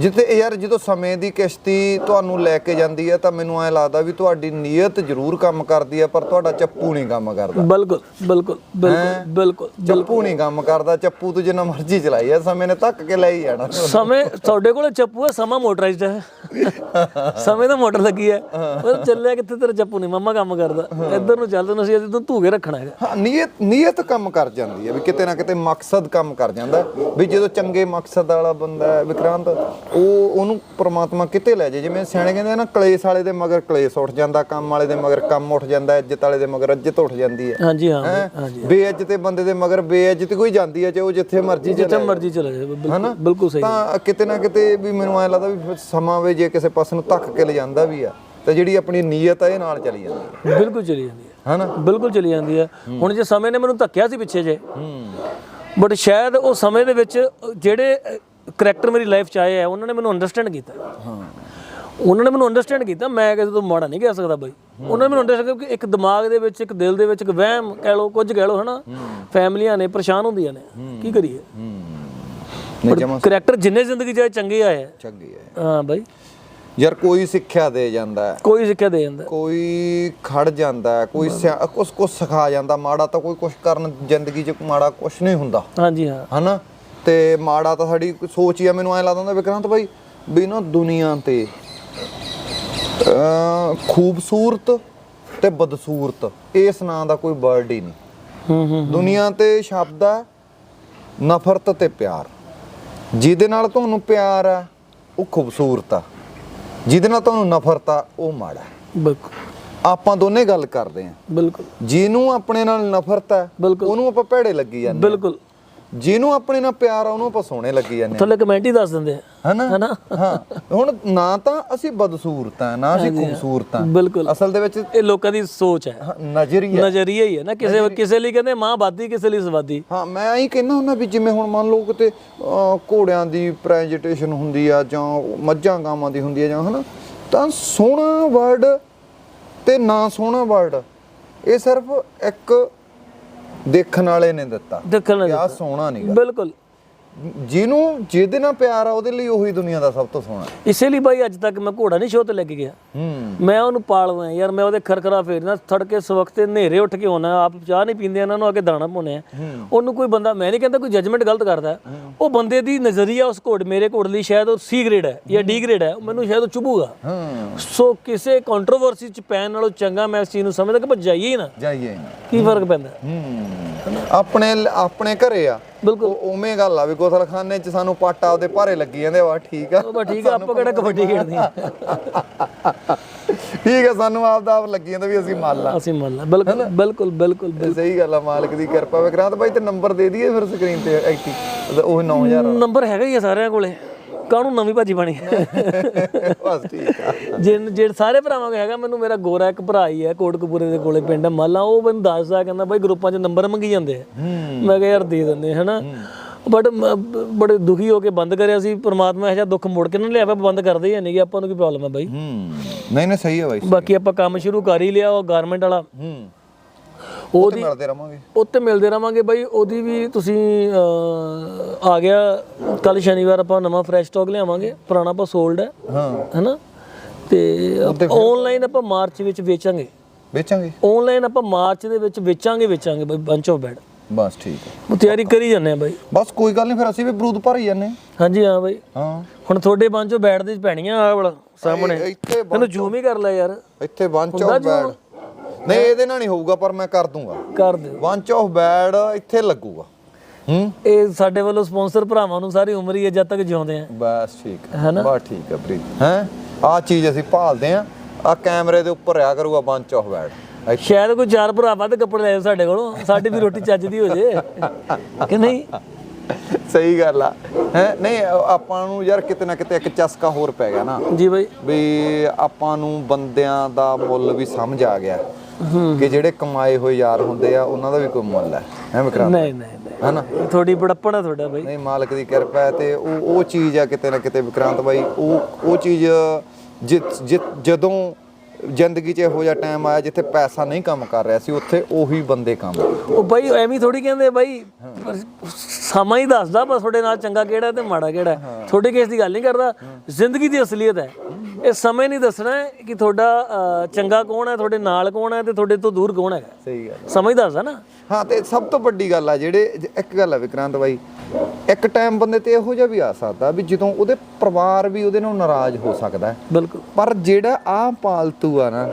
Speaker 1: ਜਿੱਤੇ ਯਾਰ ਜਦੋਂ ਸਮੇਂ ਦੀ ਕਿਸ਼ਤੀ ਤੁਹਾਨੂੰ ਲੈ ਕੇ ਜਾਂਦੀ ਹੈ ਤਾਂ ਮੈਨੂੰ ਐ ਲੱਗਦਾ ਵੀ ਤੁਹਾਡੀ ਨੀਅਤ ਜ਼ਰੂਰ ਕੰਮ ਕਰਦੀ ਹੈ ਪਰ ਤੁਹਾਡਾ ਚੱਪੂ ਨਹੀਂ ਕੰਮ ਕਰਦਾ।
Speaker 3: ਬਿਲਕੁਲ ਬਿਲਕੁਲ ਬਿਲਕੁਲ ਬਿਲਕੁਲ
Speaker 1: ਚੱਪੂ ਨਹੀਂ ਕੰਮ ਕਰਦਾ ਚੱਪੂ ਤੂੰ ਜਿੰਨਾ ਮਰਜ਼ੀ ਚਲਾਈ ਆ ਸਮੇਂ ਨੇ ਧੱਕ ਕੇ ਲੈ ਹੀ ਜਾਣਾ।
Speaker 3: ਸਮੇਂ ਤੁਹਾਡੇ ਕੋਲੇ ਚੱਪੂ ਹੈ ਸਮਾਂ ਮੋਟਰਾਈਜ਼ਡ ਹੈ ਸਮੇਂ ਤਾਂ ਮੋਟਰ ਲੱਗੀ ਹੈ। ਪਰ ਚੱਲਿਆ ਕਿੱਥੇ ਤੇਰਾ ਚੱਪੂ ਨਹੀਂ ਮੰਮਾ ਕੰਮ ਕਰਦਾ। ਇੱਧਰ ਨੂੰ ਚੱਲ ਤੈਨੂੰ ਅਸੀਂ ਇੱਧਰ ਨੂੰ ਧੂਕੇ ਰੱਖਣਾ
Speaker 1: ਹਾਂ ਨੀਅਤ ਨੀਅਤ ਕੰਮ ਕਰ ਜਾਂਦੀ ਹੈ ਵੀ ਕਿਤੇ ਨਾ ਕਿਤੇ ਮਕਸਦ ਕੰਮ ਕਰ ਜਾਂਦਾ। ਵੀ ਜਦੋਂ ਚੰਗੇ ਮਕਸਦ ਵਾਲਾ ਬੰਦਾ ਹੈ ਵਿਕਰਾਂਤ। ਉਹ ਉਹਨੂੰ ਪ੍ਰਮਾਤਮਾ ਕਿਤੇ ਲੈ ਜਾਏ। ਜਿਵੇਂ ਸਿਆਣੇ ਕਹਿੰਦੇ ਆ ਨਾ ਕਲੇਸ਼ ਵਾਲੇ ਦੇ ਮਗਰ ਕਲੇਸ਼ ਉੱਠ ਜਾਂਦਾ ਕੰਮ ਵਾਲੇ ਦੇ ਮਗਰ ਕੰਮ ਉੱਠ ਜਾਂਦਾ ਇੱਜ਼ਤ ਵਾਲੇ ਦੇ ਮਗਰ ਇੱਜ਼ਤ ਉੱਠ ਜਾਂਦੀ ਹੈ।
Speaker 3: ਹਾਂਜੀ ਹਾਂ? ਹਾਂਜੀ
Speaker 1: ਬੇਇੱਜ਼ਤੇ ਬੰਦੇ ਦੇ ਮਗਰ ਬੇਇੱਜ਼ਤੀ ਕੋਈ ਜਾਂਦੀ ਹੈ ਚਾਹੇ ਉਹ ਜਿੱਥੇ ਮਰਜ਼ੀ
Speaker 3: ਜਿੱਥੇ
Speaker 1: ਚਲੇ
Speaker 3: ਮਰਜ਼ੀ ਚਲਾ ਜਾਏ ਬਿਲਕੁਲ ਸਹੀ
Speaker 1: ਤਾਂ ਕਿਤੇ ਨਾ ਕਿਤੇ ਵੀ ਮੈਨੂੰ ਐ ਲੱਗਦਾ ਵੀ ਸਮਾਂ ਵੇ ਜੇ ਕਿਸੇ ਪਾਸੇ ਨੂੰ ਧੱਕ ਕੇ ਲੈ ਜਾਂਦਾ ਵੀ ਆ ਤੇ ਜਿਹੜੀ ਆਪਣੀ ਨੀਅਤ ਆ ਇਹ ਨਾਲ ਚਲੀ ਜਾਂਦੀ ਹੈ।
Speaker 3: ਬਿਲਕੁਲ ਚਲੀ ਜਾਂਦੀ ਹੈ।
Speaker 1: ਹਨਾ?
Speaker 3: ਬਿਲਕੁਲ ਚਲੀ ਜਾਂਦੀ ਹੈ। ਹੁਣ ਜੇ ਸਮੇਂ ਨੇ ਮੈਨੂੰ ਧੱਕਿਆ ਸੀ ਪਿੱਛੇ ਜੇ
Speaker 1: ਹੂੰ।
Speaker 3: ਬਟ ਸ਼ਾਇਦ ਉਹ ਸਮੇਂ ਦੇ ਵਿੱਚ ਜਿਹੜੇ ਕਰੈਕਟਰ ਮੇਰੀ ਲਾਈਫ 'ਚ ਆਏ ਆ ਉਹਨਾਂ ਨੇ ਮੈਨੂੰ ਅੰਡਰਸਟੈਂਡ ਕੀਤਾ।
Speaker 1: ਹਾਂ
Speaker 3: ਉਹਨਾਂ ਨੇ ਮੈਨੂੰ ਅੰਡਰਸਟੈਂਡ ਕੀਤਾ ਮੈਂ ਕਿਸੇ ਤੋਂ ਮਾੜਾ ਨਹੀਂ ਕਹਿ ਸਕਦਾ ਬਾਈ। ਉਹਨਾਂ ਨੇ ਮੈਨੂੰ ਅੰਡਰਸਟੈਂਡ ਕਿ ਇੱਕ ਦਿਮਾਗ ਦੇ ਵਿੱਚ ਇੱਕ ਦਿਲ ਦੇ ਵਿੱਚ ਇੱਕ ਵਹਿਮ ਕਹਿ ਲਓ ਕੁਝ ਕਹਿ ਲਓ ਹਨਾ? ਫੈਮਲੀਆਂ ਨੇ ਪਰੇਸ਼ਾਨ ਹੁੰਦੀਆਂ ਨੇ। ਕੀ ਕਰੀਏ?
Speaker 1: ਹੂੰ।
Speaker 3: ਕਰੈਕਟਰ ਜਿੰਨੇ ਜ਼ਿੰਦਗੀ ਆਏ ਚੰਗੇ ਆਏ।
Speaker 1: ਚੰਗੀ ਹੈ
Speaker 3: ਹਾਂ ਬਾਈ।
Speaker 1: ਯਾਰ ਕੋਈ ਸਿੱਖਿਆ ਦੇ ਜਾਂਦਾ ਹੈ।
Speaker 3: ਕੋਈ ਸਿੱਖਿਆ ਦੇ ਜਾਂਦਾ।
Speaker 1: ਕੋਈ ਖੜ ਜਾਂਦਾ ਹੈ ਕੋਈ ਕੁਛ ਕੁਛ ਸਿਖਾ ਜਾਂਦਾ। ਮਾੜਾ ਤਾਂ ਕੋਈ ਕੁਛ ਕਰਨ ਜ਼ਿੰਦਗੀ 'ਚ ਮਾੜਾ ਕੁਛ ਨਹੀਂ ਹੁੰਦਾ।
Speaker 3: ਹਾਂਜੀ ਹਾਂ।
Speaker 1: ਹਨਾ? ਤੇ ਮਾੜਾ ਤਾਂ ਸਾਡੀ ਸੋਚ ਹੀ ਆ ਮੈਨੂੰ ਐ ਲੱਗਦਾ ਹੁੰਦਾ ਵਿਕਰਾਂਤ ਭਾਈ ਵੀ ਨਾ ਦੁਨੀਆ ਤੇ ਖੂਬਸੂਰਤ ਤੇ ਬਦਸੂਰਤ ਇਸ ਨਾਂ ਦਾ ਕੋਈ ਵਰਡ ਹੀ ਨਹੀਂ।
Speaker 3: ਹੂੰ ਹੂੰ
Speaker 1: ਦੁਨੀਆ ਤੇ ਸ਼ਬਦ ਹੈ ਨਫ਼ਰਤ ਤੇ ਪਿਆਰ। ਜਿਹਦੇ ਨਾਲ ਤੁਹਾਨੂੰ ਪਿਆਰ ਆ ਉਹ ਖੂਬਸੂਰਤ ਆ। ਜਿਹਦੇ ਨਾਲ ਤੁਹਾਨੂੰ ਨਫ਼ਰਤ ਆ ਉਹ ਮਾੜਾ।
Speaker 3: ਬਿਲਕੁਲ।
Speaker 1: ਆਪਾਂ ਦੋਨੇ ਗੱਲ ਕਰਦੇ ਆ।
Speaker 3: ਬਿਲਕੁਲ।
Speaker 1: ਜਿਹਨੂੰ ਆਪਣੇ ਨਾਲ ਨਫ਼ਰਤ
Speaker 3: ਬਿਲਕੁਲ।
Speaker 1: ਉਹਨੂੰ ਆਪਾਂ ਭੈੜੇ ਲੱਗੀ ਜਾਂਦੇ
Speaker 3: ਬਿਲਕੁਲ।
Speaker 1: ਜਿਹਨੂੰ ਆਪਣੇ ਨਾਲ ਪਿਆਰ ਆ ਉਹਨੂੰ ਆਪਾਂ ਸੋਹਣੇ ਲੱਗੀ ਜਾਂਦੇ
Speaker 3: ਥੱਲੇ ਕਮੈਂਟ ਹੀ ਦੱਸ ਦਿੰਦੇ ਆ।
Speaker 1: ਹਨਾ?
Speaker 3: ਹਨਾ?
Speaker 1: ਹਾਂ। ਹੁਣ ਨਾ ਤਾਂ ਅਸੀਂ ਬਦਸੂਰਤ ਆ ਨਾ ਅਸੀਂ ਖੂਬਸੂਰਤ ਆ।
Speaker 3: ਬਿਲਕੁਲ।
Speaker 1: ਅਸਲ ਦੇ ਵਿੱਚ
Speaker 3: ਇਹ ਲੋਕਾਂ ਦੀ ਸੋਚ ਹੈ।
Speaker 1: ਨਜ਼ਰੀਆ।
Speaker 3: ਨਜ਼ਰੀਆ ਹੀ ਹੈ ਨਾ। ਕਿਸੇ ਕਿਸੇ ਲਈ ਕਹਿੰਦੇ ਮਾਂ ਬਾਦੀ ਕਿਸੇ ਲਈ ਸਵਾਦੀ।
Speaker 1: ਹਾਂ ਮੈਂ ਆਹੀ ਕਹਿੰਦਾ ਹੁੰਦਾ ਵੀ ਜਿਵੇਂ ਹੁਣ ਮੰਨ ਲਓ ਕਿਤੇ ਘੋੜਿਆਂ ਦੀ ਪ੍ਰੈਜੈਂਟੇਸ਼ਨ ਹੁੰਦੀ ਆ ਜਾਂ ਮੱਝਾਂ ਗਾਵਾਂ ਦੀ ਹੁੰਦੀ ਆ ਜਾਂ ਹਨਾ ਤਾਂ ਸੋਹਣਾ ਵਰਡ ਤੇ ਨਾ ਸੋਹਣਾ ਵਰਡ ਇਹ ਸਿਰਫ ਇੱਕ ਦੇਖਣ ਵਾਲੇ ਨੇ ਦਿੱਤਾ
Speaker 3: ਦੇਖਣ
Speaker 1: ਕਿ
Speaker 3: ਨਾਲ
Speaker 1: ਆਹ ਸੋਹਣਾ ਨਹੀਂਗਾ
Speaker 3: ਬਿਲਕੁਲ।
Speaker 1: ਜਿਹਨੂੰ ਜਿਹਦੇ ਨਾਲ ਪਿਆਰ ਆ ਉਹਦੇ ਲਈ ਉਹੀ ਦੁਨੀਆ ਦਾ ਸਭ ਤੋਂ ਸੋਹਣਾ
Speaker 3: ਇਸੇ ਲਈ ਬਾਈ ਅੱਜ ਤੱਕ ਮੈਂ ਘੋੜਾ ਨਹੀਂ ਸ਼ੋਅ ਤੇ ਲੈ ਕੇ ਗਿਆ।
Speaker 1: ਹੂੰ।
Speaker 3: ਮੈਂ ਉਹਨੂੰ ਪਾਲਦਾ ਯਾਰ ਮੈਂ ਉਹਦੇ ਖਰਖਰਾ ਫੇਰਨਾ ਤੜਕੇ ਸਵਖਤੇ ਹਨੇਰੇ ਉੱਠ ਕੇ ਆਉਣਾ ਆਪ ਚਾਹ ਨਹੀਂ ਪੀਂਦੇ ਇਹਨਾਂ ਨੂੰ ਕੇ ਦਾਣਾ ਪਾਉਣੇ ਆ। ਉਹਨੂੰ ਕੋਈ ਬੰਦਾ ਮੈਂ ਨਹੀਂ ਕਹਿੰਦਾ ਕੋਈ ਜੱਜਮੈਂਟ ਗਲਤ ਕਰਦਾ। ਉਹ ਬੰਦੇ ਦੀ ਨਜ਼ਰੀਆ ਉਸ ਘੋੜ ਮੇਰੇ ਘੋੜ ਲਈ ਸ਼ਾਇਦ ਉਹ ਸੀ ਗ੍ਰੇਡ ਹੈ ਜਾਂ ਡੀ ਗ੍ਰੇਡ ਹੈ ਮੈਨੂੰ ਸ਼ਾਇਦ ਉਹ ਚੁਭੂਗਾ। ਸੋ ਕਿਸੇ ਕੰਟਰੋਵਰਸੀ ਚ ਪੈਣ ਨਾਲੋਂ ਚੰਗਾ ਮੈਂ ਇਸ ਚੀਜ਼ ਨੂੰ ਸਮਝਦਾ ਕਿ ਭੱਜ ਜਾਈਏ ਹੀ ਨਾ।
Speaker 1: ਜਾਈਏ
Speaker 3: ਕੀ ਫ਼ਰਕ ਪੈਂਦਾ?
Speaker 1: ਹੂੰ। ਆਪਣੇ ਆਪਣੇ ਘਰੇ ਆ।
Speaker 3: ਬਿਲਕੁਲ।
Speaker 1: ਉਵੇਂ ਗੱਲ ਆ ਵੀ ਗੋਸਲਖਾਨੇ 'ਚ ਸਾਨੂੰ ਪਾਟਾ ਉਹਦੇ ਭਾਰੇ ਲੱਗੀ ਜਾਂਦੇ ਵਾ ਠੀਕ ਆ।
Speaker 3: ਉਹ ਬਸ ਠੀਕ ਆ ਆਪਾਂ ਕਿਹੜਾ ਕਬੱਡੀ ਖੇਡਦੇ ਆ।
Speaker 1: ਠੀਕ ਆ ਸਾਨੂੰ ਆਪ ਦਾ ਆਪ ਲੱਗੀ ਜਾਂਦਾ ਵੀ ਅਸੀਂ ਮੰਨ ਲਾ
Speaker 3: ਅਸੀਂ ਮੰਨ ਲਾ ਬਿਲਕੁਲ ਬਿਲਕੁਲ ਬਿਲਕੁਲ
Speaker 1: ਸਹੀ ਗੱਲ ਆ ਮਾਲਕ ਦੀ ਕਿਰਪਾ। ਵਿਕਰਾਂਤ ਭਾਈ ਤੇ ਨੰਬਰ ਦੇ ਦਈਏ ਫਿਰ ਸਕਰੀਨ ਤੇ ਐਕਟੀ ਉਹ 9000
Speaker 3: ਨੰਬਰ ਹੈਗਾ ਹੀ ਆ ਸਾਰਿਆਂ ਕੋਲੇ। ਕਾਹਨੂੰ ਨਵੀਂ ਭਾਜੀ ਬਣੀ।
Speaker 1: ਬਸ ਠੀਕ ਆ।
Speaker 3: ਜੇ ਜੇ ਸਾਰੇ ਭਰਾਵਾਂ ਕੋਲ ਹੈਗਾ ਮੈਨੂੰ ਮੇਰਾ ਗੋਰਾ ਇੱਕ ਭਰਾ ਹੀ ਹੈ ਕੋਟਕਪੂਰੇ ਦੇ ਕੋਲੇ ਪਿੰਡ ਮਾਲਾ ਉਹ ਮੈਨੂੰ ਦੱਸਦਾ ਕਹਿੰਦਾ ਬਾਈ ਗਰੁੱਪਾਂ 'ਚ ਨੰਬਰ ਮੰਗੀ ਜਾਂਦੇ ਆ। ਮੈਂ ਕਿਹਾ ਯਾਰ ਦੇ ਦਿੰਦੇ ਹਨਾ। ਬਟ ਬੜੇ ਦੁਖੀ ਹੋ ਕੇ ਬੰਦ ਕਰਿਆ ਸੀ। ਪ੍ਰਮਾਤਮਾ ਇਹ ਜਿਹਾ ਦੁੱਖ ਮੁੜ ਕੇ ਨਾ ਲਿਆਵੇ ਬੰਦ ਕਰਦੇ ਹੀ ਨਹੀਂ ਕਿ ਆਪਾਂ ਨੂੰ ਕੀ ਪ੍ਰੋਬਲਮ ਹੈ ਬਾਈ।
Speaker 1: ਹੂੰ। ਨਹੀਂ ਨਹੀਂ ਸਹੀ ਆ ਬਾਈ
Speaker 3: ਬਾਕੀ ਆਪਾਂ ਕੰਮ ਸ਼ੁਰੂ ਕਰ ਹੀ ਲਿਆ ਉਹ ਗਾਰਮੈਂਟ ਵਾਲਾ।
Speaker 1: ਹੂੰ।
Speaker 3: ਉਹਦੀ
Speaker 1: ਮਿਲਦੇ ਰਵਾਂਗੇ।
Speaker 3: ਉੱਤੇ ਮਿਲਦੇ ਰਵਾਂਗੇ ਬਾਈ। ਉਹਦੀ ਵੀ ਤੁਸੀਂ ਆ ਗਿਆ। ਕੱਲ ਸ਼ਨੀਵਾਰ ਆਪਾਂ ਨਵਾਂ ਫਰੈਸ਼ ਸਟਾਕ ਲਿਆਵਾਂਗੇ। ਪੁਰਾਣਾ ਆਪਾਂ ਸੋਲਡ ਹੈ।
Speaker 1: ਹਾਂ।
Speaker 3: ਹੈਨਾ? ਤੇ ਆਨਲਾਈਨ ਆਪਾਂ ਮਾਰਚ ਵਿੱਚ ਵੇਚਾਂਗੇ।
Speaker 1: ਵੇਚਾਂਗੇ।
Speaker 3: ਆਨਲਾਈਨ ਆਪਾਂ ਮਾਰਚ ਦੇ ਵਿੱਚ ਵੇਚਾਂਗੇ ਵੇਚਾਂਗੇ ਬਾਈ। ਬੰਚ ਆਫ ਬੈਡ
Speaker 1: ਬਸ ਠੀਕ ਆ
Speaker 3: ਉਹ ਤਿਆਰੀ ਕਰੀ ਜਾਂਦੇ ਆ ਬਾਈ।
Speaker 1: ਬਸ ਕੋਈ ਗੱਲ ਨਹੀਂ ਫਿਰ ਅਸੀਂ ਵੀ ਬਰੂਦ ਭਰ ਹੀ। ਜਾਂਦੇ
Speaker 3: ਹਾਂਜੀ ਹਾਂ ਬਾਈ।
Speaker 1: ਹਾਂ।
Speaker 3: ਹੁਣ ਤੁਹਾਡੇ ਬੰਚ ਬੈਡ ਦੇ ਪੈਣੀਆਂ ਆ ਵਾਲਾ ਸਾਹਮਣੇ।
Speaker 1: ਇਹ- ਇੱਥੇ
Speaker 3: ਮੈਨੂੰ ਜ਼ੂਮ ਹੀ ਕਰ ਲੈ ਯਾਰ।
Speaker 1: ਇੱਥੇ ਬੰਚ ਆਫ ਬੈਡ ਨਹੀਂ ਇਹਦੇ ਨਾਲ ਨਹੀਂ ਹੋਊਗਾ ਪਰ ਮੈਂ ਕਰ ਦੂੰਗਾ।
Speaker 3: ਕਰ ਦਿਓ।
Speaker 1: ਬੰਚ ਆਫ ਬੈਡ ਇੱਥੇ ਲੱਗੂਗਾ। ਹੂੰ?
Speaker 3: ਇਹ ਸਾਡੇ ਵੱਲੋਂ ਸਪਾਂਸਰ ਭਰਾਵਾਂ ਨੂੰ ਸਾਰੀ ਉਮਰ ਹੀ ਹੈ ਜਦ ਤੱਕ ਜਿਉਂਦੇ ਆ।
Speaker 1: ਬਸ ਠੀਕ ਹੈ
Speaker 3: ਹੈਨਾ?
Speaker 1: ਬਸ ਠੀਕ ਹੈ ਪ੍ਰੀਤ। ਹੈ? ਆ ਚੀਜ਼ ਅਸੀਂ ਭਾਲਦੇ ਆ। ਆ ਕੈਮਰੇ ਦੇ ਉੱਪਰ ਆ ਕਰੂਗਾ ਬੰਚ ਆਫ ਬੈਡ
Speaker 3: ਸ਼ਾਇਦ ਕੋਈ ਚਾਰ ਭਰਾ ਵੱਧ ਕੱਪੜੇ ਲੈ ਆਓ ਸਾਡੇ ਕੋਲੋਂ। ਸਾਡੀ ਵੀ ਰੋਟੀ ਚੱਜ ਦੀ ਹੋ ਜੇ। ਕਿ ਨਹੀਂ?
Speaker 1: ਸਹੀ ਗੱਲ ਆ। ਹੈ? ਨਹੀਂ ਆਪਾਂ ਨੂੰ ਯਾਰ ਕਿਤੇ ਨਾ ਕਿਤੇ ਇੱਕ ਚਸਕਾ ਹੋਰ ਪੈ ਗਿਆ ਨਾ।
Speaker 3: ਜੀ ਬਾਈ।
Speaker 1: ਵੀ ਆਪਾਂ ਨੂੰ ਬੰਦਿਆਂ ਦਾ ਮੁੱਲ ਵੀ ਸਮਝ ਆ ਗਿਆ। ਕਿ ਜਿਹੜੇ ਕਮਾਏ ਹੋਏ ਯਾਰ ਹੁੰਦੇ ਆ ਉਹਨਾਂ ਦਾ ਵੀ ਕੋਈ ਮੁੱਲ ਹੈ। ਹੈ ਵਿਕਰਾਂਤ?
Speaker 3: ਨਹੀਂ ਨਹੀਂ
Speaker 1: ਹੈਨਾ?
Speaker 3: ਥੋੜੀ ਬੜੱਪਣ ਆ ਤੁਹਾਡਾ ਬਾਈ।
Speaker 1: ਨਹੀਂ ਮਾਲਕ ਦੀ ਕਿਰਪਾ ਹੈ ਤੇ ਉਹ ਉਹ ਚੀਜ਼ ਆ ਕਿਤੇ ਨਾ ਕਿਤੇ ਵਿਕਰਾਂਤ ਬਾਈ ਉਹ ਉਹ ਚੀਜ਼ ਜਦੋਂ ਜ਼ਿੰਦਗੀ 'ਚ ਇਹੋ ਜਿਹਾ ਟਾਈਮ ਆਇਆ ਜਿੱਥੇ ਪੈਸਾ ਨਹੀਂ ਕੰਮ ਕਰ ਰਿਹਾ ਸੀ ਉੱਥੇ ਉਹੀ ਬੰਦੇ ਕੰਮ
Speaker 3: ਉਹ ਬਾਈ ਐਵੇਂ ਥੋੜੀ ਕਹਿੰਦੇ ਬਾਈ ਸਮਾਂ ਹੀ ਦੱਸਦਾ ਬਸ ਤੁਹਾਡੇ ਨਾਲ ਚੰਗਾ ਕਿਹੜਾ ਤੇ ਮਾੜਾ ਕਿਹੜਾ। ਤੁਹਾਡੇ ਕੇਸ ਦੀ ਗੱਲ ਨਹੀਂ ਕਰਦਾ। ਜ਼ਿੰਦਗੀ ਦੀ ਅਸਲੀਅਤ ਹੈ। ਇਹ ਸਮੇਂ ਨਹੀਂ ਦੱਸਣਾ ਕਿ ਤੁਹਾਡਾ ਚੰਗਾ ਕੌਣ ਹੈ ਤੁਹਾਡੇ ਨਾਲ ਕੌਣ ਹੈ ਤੇ ਤੁਹਾਡੇ ਤੋਂ ਦੂਰ ਕੌਣ ਹੈਗਾ।
Speaker 1: ਸਹੀ ਗੱਲ
Speaker 3: ਸਮਾਂ ਹੀ ਦੱਸਦਾ ਨਾ।
Speaker 1: ਹਾਂ ਤੇ ਸਭ ਤੋਂ ਵੱਡੀ ਗੱਲ ਆ ਜਿਹੜੇ ਇੱਕ ਗੱਲ ਆ ਵਿਕਰਾਂਤ ਬਾਈ ਇੱਕ ਟਾਈਮ ਬੰਦੇ ਤੇ ਇਹੋ ਜਿਹਾ ਵੀ ਆ ਸਕਦਾ ਵੀ ਜਦੋਂ ਉਹਦੇ ਪਰਿਵਾਰ ਵੀ ਉਹਦੇ ਨਾਲ ਨਾਰਾਜ਼ ਹੋ ਸਕਦਾ।
Speaker 3: ਬਿਲਕੁਲ।
Speaker 1: ਪਰ ਜਿਹੜਾ ਆ ਪਾਲਤੂ ਆ ਨਾ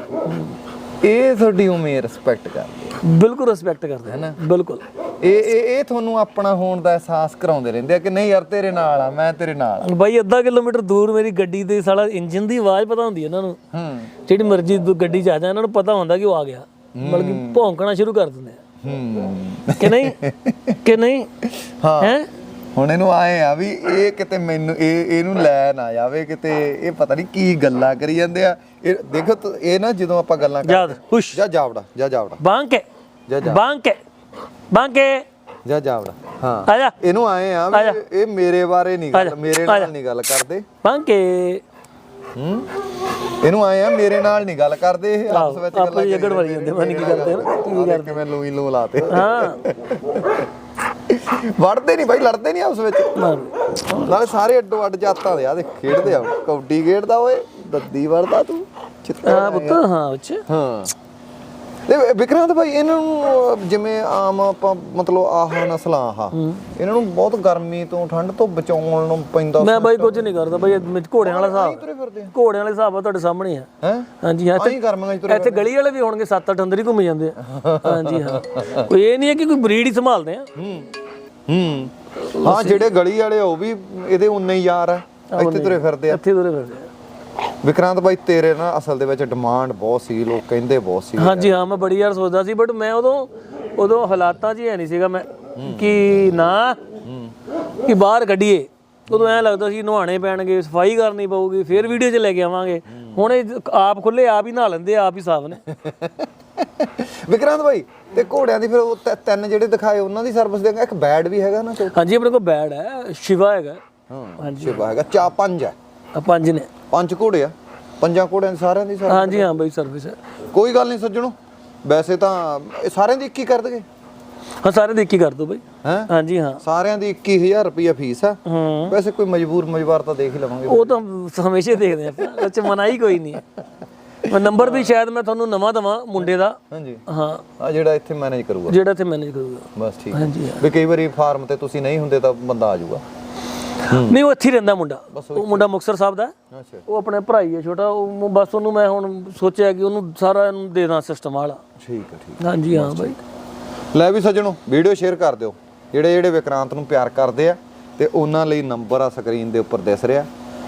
Speaker 1: ਇਹ ਤੁਹਾਡੀ ਉਮੀਦ ਰਿਸਪੈਕਟ ਕਰਦੇ।
Speaker 3: ਬਿਲਕੁਲ ਰਿਸਪੈਕਟ ਕਰਦੇ ਹਨ ਬਿਲਕੁਲ।
Speaker 1: ਇਹ ਇਹ ਇਹ ਤੁਹਾਨੂੰ ਆਪਣਾ ਹੋਣ ਦਾ ਅਹਿਸਾਸ ਕਰਾਉਂਦੇ ਰਹਿੰਦੇ ਆ ਕਿ ਨਹੀਂ ਯਾਰ ਤੇਰੇ ਨਾਲ ਆ ਮੈਂ ਤੇਰੇ ਨਾਲ ਆ।
Speaker 3: ਬਾਈ ਅੱਧਾ ਕਿਲੋਮੀਟਰ ਦੂਰ ਮੇਰੀ ਗੱਡੀ ਦੇ ਸਾਲਾ ਇੰਜਨ ਦੀ ਆਵਾਜ਼ ਪਤਾ ਹੁੰਦੀ ਹੈ ਇਹਨਾਂ ਨੂੰ।
Speaker 1: ਹੂੰ।
Speaker 3: ਜਿਹੜੀ ਮਰਜ਼ੀ ਦੂ- ਗੱਡੀ ਚ ਆ ਜਾ ਇਹਨਾਂ ਨੂੰ ਪਤਾ ਹੁੰਦਾ ਕਿ ਉਹ ਆ ਗਿਆ। ਮਤਲਬ ਕਿ ਭੌਂਕਣਾ ਸ਼ੁਰੂ ਕਰ ਦਿੰਦੇ ਆ।
Speaker 1: ਹੂੰ।
Speaker 3: ਕਿ ਨਹੀਂ? ਕਿ ਨਹੀਂ?
Speaker 1: ਹਾਂ।
Speaker 3: ਹੈ?
Speaker 1: ਹੁਣ ਇਹਨੂੰ ਆਏ ਆ ਵੀ ਇਹ ਕਿਤੇ ਮੈਨੂੰ ਇਹ ਇਹਨੂੰ ਲੈ ਨਾ ਜਾਵੇ ਕਿਤੇ ਇਹ ਪਤਾ ਨਹੀਂ ਕੀ ਗੱਲਾਂ ਕਰੀ ਜਾਂਦੇ ਆ। ਇਹ ਦੇਖੋ ਤੂੰ- ਇਹ ਨਾ ਜਦੋਂ ਆਪਾਂ ਗੱਲਾਂ
Speaker 3: ਯਾਦ ਹੁਸ਼
Speaker 1: ਜਾ ਜਾਵੜਾ ਜਾ ਜਾਵੜਾ
Speaker 3: ਬਾਂਕੇ।
Speaker 1: ਜਾ ਜਾ।
Speaker 3: ਬਾਂਕੇ। ਬਾਂਕੇ।
Speaker 1: ਜਾ ਜਾਵੜਾ ਹਾਂ।
Speaker 3: ਆ ਜਾ।
Speaker 1: ਇਹਨੂੰ ਆਏ ਆ
Speaker 3: ਆ ਜਾ।
Speaker 1: ਵੀ ਇਹ ਮੇਰੇ ਬਾਰੇ ਨਹੀਂ
Speaker 3: ਆ ਜਾ,
Speaker 1: ਗੱਲ ਮੇਰੇ
Speaker 3: ਆ
Speaker 1: ਨਾਲ। ਨਹੀਂ ਗੱਲ ਕਰਦੇ।
Speaker 3: ਬਾਂਕੇ।
Speaker 1: ਹੂੰ? ਇਹਨੂੰ ਆਏ ਆ ਮੇਰੇ ਨਾਲ ਨਹੀਂ ਗੱਲ ਕਰਦੇ ਇਹ ਆਪਸ ਵਿੱਚ
Speaker 3: ਆਪਸ
Speaker 1: ਗੱਲਾਂ
Speaker 3: ਵਿੱਚ ਜਗੜ ਮਾਰੀ ਜਾਂਦੇ, ਪਤਾ ਨੀ ਕੀ ਕਰਦੇ ਆ, ਕੀ
Speaker 1: ਕਰਦੇ ਕਿਵੇਂ ਲੂਈ ਲੂ ਲਾਤੇ।
Speaker 3: ਹਾਂ।
Speaker 1: ਵੜਦੇ ਨਹੀਂ ਬਾਈ ਲੜਦੇ ਨਹੀਂ ਆਪਸ ਵਿੱਚ। ਨਾਲੇ ਸਾਰੇ ਅੱਡੋ ਅੱਡ ਜਾਤਾਂ ਦੇ ਆ ਦੇ ਖੇਡਦੇ ਆ। ਕਬੱਡੀ ਖੇਡਦਾ ਓਏ ਦੱਦੀ ਵੜਦਾ ਤੂੰ ਚਿੱਤਰ
Speaker 3: ਹਾਂ ਪੁੱਤ ਹਾਂ ਬੱਚੇ
Speaker 1: ਹਾਂ। ਤੇ ਵਿਕਰਾਂਤ ਭਾਈ ਇਹਨਾਂ ਨੂੰ ਜਿਵੇਂ ਆਮ ਆਪਾਂ ਮਤਲਬ ਆਹ ਨਸਲਾਂ ਆਹ ਇਹਨਾਂ ਨੂੰ ਬਹੁਤ ਗਰਮੀ ਤੋਂ ਠੰਡ ਤੋਂ ਬਚਾਉਣ ਨੂੰ ਪੈਂਦਾ।
Speaker 3: ਮੈਂ ਬਾਈ ਕੁਝ ਨਹੀਂ ਕਰਦਾ ਬਾਈ ਇਹ ਘੋੜਿਆਂ ਵਾਲਾ ਹਿਸਾਬ। ਘੋੜਿਆਂ ਵਾਲੇ ਹਿਸਾਬ ਆ ਤੁਹਾਡੇ ਸਾਹਮਣੇ ਆ। ਹਾਂਜੀ ਹਾਂ
Speaker 1: ਆਈ ਗਰਮੀਆਂ ਚ
Speaker 3: ਇੱਥੇ ਗਲੀ ਵਾਲੇ ਵੀ ਹੋਣਗੇ 7-8 ਅੰਦਰ ਹੀ ਘੁੰਮ ਜਾਂਦੇ ਆ। ਹਾਂਜੀ ਹਾਂ। ਕੋਈ ਇਹ ਨਹੀਂ ਹੈ ਕਿ ਕੋਈ ਬਰੀਡ ਹੀ ਸੰਭਾਲਦੇ ਆ।
Speaker 1: ਹੂੰ ਜਿਹੜੇ ਗਲੀ ਵਾਲੇ ਉਹ ਵੀ ਇਹਦੇ ਉਨੇ ਹੀ ਯਾਰ ਆ। ਇੱਥੇ ਤੁਰੇ ਫਿਰਦੇ ਆ।
Speaker 3: ਇੱਥੇ ਤੁਰੇ ਫਿਰਦੇ ਆ।
Speaker 1: ਵਿਕਰਾਂਤ ਭਾਈ ਤੇਰੇ ਨਾ ਅਸਲ ਦੇ ਵਿੱਚ ਡਿਮਾਂਡ ਬਹੁਤ ਸੀ ਲੋਕ ਕਹਿੰਦੇ ਬਹੁਤ ਸੀ।
Speaker 3: ਹਾਂਜੀ ਹਾਂ ਮੈਂ ਬੜੀ ਯਾਰ ਸੋਚਦਾ ਸੀ ਬਟ ਮੈਂ ਉਦੋਂ ਉਦੋਂ ਹਾਲਾਤਾਂ 'ਚ ਹੀ ਨਹੀਂ ਸੀਗਾ ਮੈਂ ਕਿ ਨਾ ਕਿ ਬਾਹਰ ਕੱਢੀਏ। ਉਦੋਂ ਐਂ ਲੱਗਦਾ ਸੀ ਨਹਾਣੇ ਪੈਣਗੇ ਸਫ਼ਾਈ ਕਰਨੀ ਪਊਗੀ ਫਿਰ ਵੀਡੀਓ 'ਚ ਲੈ ਕੇ ਆਵਾਂਗੇ। ਹੁਣ ਆਪ ਖੁੱਲੇ ਆਪ ਹੀ ਨਹਾ ਲੈਂਦੇ ਆਪ ਹੀ ਸਾਫ਼ ਨੇ।
Speaker 1: ਵਿਕਰਾਂਤ ਭਾਈ ਤੇ ਘੋੜਿਆਂ ਦੀ ਫਿਰ ਉਹ ਤ- ਤਿੰਨ ਜਿਹੜੇ ਦਿਖਾਏ ਉਹਨਾਂ ਦੀ ਸਰਵਿਸ ਦੇਗਾ ਇੱਕ ਬੈਡ ਵੀ ਹੈਗਾ ਨਾ ਚੌਕ
Speaker 3: ਹਾਂਜੀ ਆਪਣੇ ਕੋਲ ਬੈਡ ਹੈ ਸ਼ਿਵਾ ਹੈਗਾ।
Speaker 1: ਹਾਂ ਹਾਂਜੀ। ਸ਼ਿਵਾ ਹੈਗਾ। ਚਾ ਪੰਜ ਹੈ।
Speaker 3: ਆ ਪੰਜ ਨੇ।
Speaker 1: ਪੰਜ ਘੋੜੇ ਆ। ਪੰਜਾਂ ਘੋੜਿਆਂ ਦੀ ਸਾਰਿਆਂ ਦੀ ਸਰਵਿਸ
Speaker 3: ਹਾਂਜੀ ਹਾਂ। ਬਈ ਸਰਵਿਸ ਹੈ।
Speaker 1: ਕੋਈ ਗੱਲ ਨਹੀਂ ਸੱਜਣੋ। ਵੈਸੇ ਤਾਂ ਇਹ ਸਾਰਿਆਂ ਦੀ ਇੱਕ ਹੀ ਕਰ ਦਗੇ।
Speaker 3: ਹਾਂ ਸਾਰੇ ਦੇਖ ਕਰ ਦੋ ਬਈ।
Speaker 1: ਹੈ?
Speaker 3: ਹਾਂਜੀ ਹਾਂ।
Speaker 1: ਸਾਰਿਆਂ ਦੀ 21000 ਰੁਪਿਆ ਫੀਸ ਆ
Speaker 3: ਹੂੰ।
Speaker 1: ਵੈਸੇ ਕੋਈ ਮਜਬੂਰ ਮਜਵਾਰ ਤਾਂ ਦੇਖ ਹੀ ਲਵਾਂਗੇ।
Speaker 3: ਉਹ ਤਾਂ ਹਮੇਸ਼ਾ ਦੇਖਦੇ ਆਪਾਂ। ਉਹ ਚ ਮਨਾਈ ਕੋਈ ਨਹੀਂ ਮੈਂ ਨੰਬਰ ਵੀ ਸ਼ਾਇਦ ਮੈਂ ਤੁਹਾਨੂੰ ਨਵਾਂ ਦਵਾਂ ਮੁੰਡੇ ਦਾ।
Speaker 1: ਹਾਂਜੀ।
Speaker 3: ਹਾਂ।
Speaker 1: ਆ ਜਿਹੜਾ ਇੱਥੇ ਮੈਨੇਜ ਕਰੂਗਾ।
Speaker 3: ਜਿਹੜਾ ਤੇ ਮੈਨੇਜ ਕਰੂਗਾ।
Speaker 1: ਬਸ ਠੀਕ
Speaker 3: ਹਾਂਜੀ ਹਾਂ।
Speaker 1: ਵੀ ਕਈ ਵਾਰੀ ਫਾਰਮ ਤੇ ਤੁਸੀਂ ਨਹੀਂ ਹੁੰਦੇ ਤਾਂ ਬੰਦਾ ਆ ਜਾਊਗਾ।
Speaker 3: ਨਹੀਂ ਉਹ ਇੱਥੇ ਹੀ ਰਹਿੰਦਾ ਮੁੰਡਾ। ਉਹ ਮੁੰਡਾ ਮੁਕਸਰ ਸਾਹਿਬ ਦਾ ਹੈ।
Speaker 1: ਅੱਛਾ।
Speaker 3: ਉਹ ਆਪਣੇ ਭਰਾਈ ਹੈ ਛੋਟਾ। ਉਹ ਮ- ਬਸ ਉਹਨੂੰ ਮੈਂ ਹੁਣ ਸੋਚਿਆ ਕਿ ਉਹਨੂੰ ਸਾਰਾ ਇਹਨੂੰ ਦੇ ਦਾਂ ਸਿਸਟਮ ਵਾਲਾ।
Speaker 1: ਠੀਕ ਹੈ ਠੀਕ
Speaker 3: ਹਾਂਜੀ ਹਾਂ ਬਾਈ।
Speaker 1: ਲੈ ਵੀ ਸੱਜਣੋ ਵੀਡੀਓ ਸ਼ੇਅਰ ਕਰ ਦਿਓ। ਜਿਹੜੇ ਜਿਹੜੇ ਵਿਕਰਾਂਤ ਨੂੰ ਪਿਆਰ ਕਰਦੇ ਆ ਤੇ ਉਹਨਾਂ ਲਈ ਨੰਬਰ ਆ ਸਕਰੀਨ ਦੇ ਉੱਪਰ ਦਿਸ ਰਿਹਾ।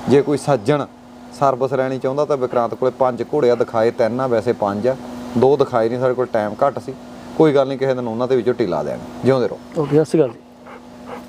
Speaker 1: ਜੇ ਕੋਈ ਸੱਜਣ ਸਰਵਿਸ ਲੈਣੀ ਚਾਹੁੰਦਾ ਤਾਂ ਵਿਕਰਾਂਤ ਕੋਲੇ ਪੰਜ ਘੋੜੇ ਆ, ਦਿਖਾਏ ਤਿੰਨ ਆ, ਵੈਸੇ ਪੰਜ ਆ। ਦੋ ਦਿਖਾਏ ਨਹੀਂ, ਸਾਡੇ ਕੋਲ ਟਾਈਮ ਘੱਟ ਸੀ। ਕੋਈ ਗੱਲ ਨਹੀਂ, ਕਿਸੇ ਦਿਨ ਉਹਨਾਂ ਦੇ ਵਿੱਚੋਂ ਢਿਲਾ ਦੇਣਾ ਜਿਉਂਦੇ ਰਹੋ।
Speaker 3: ਓਕੇ ਸਤਿ ਸ਼੍ਰੀ ਅਕਾਲ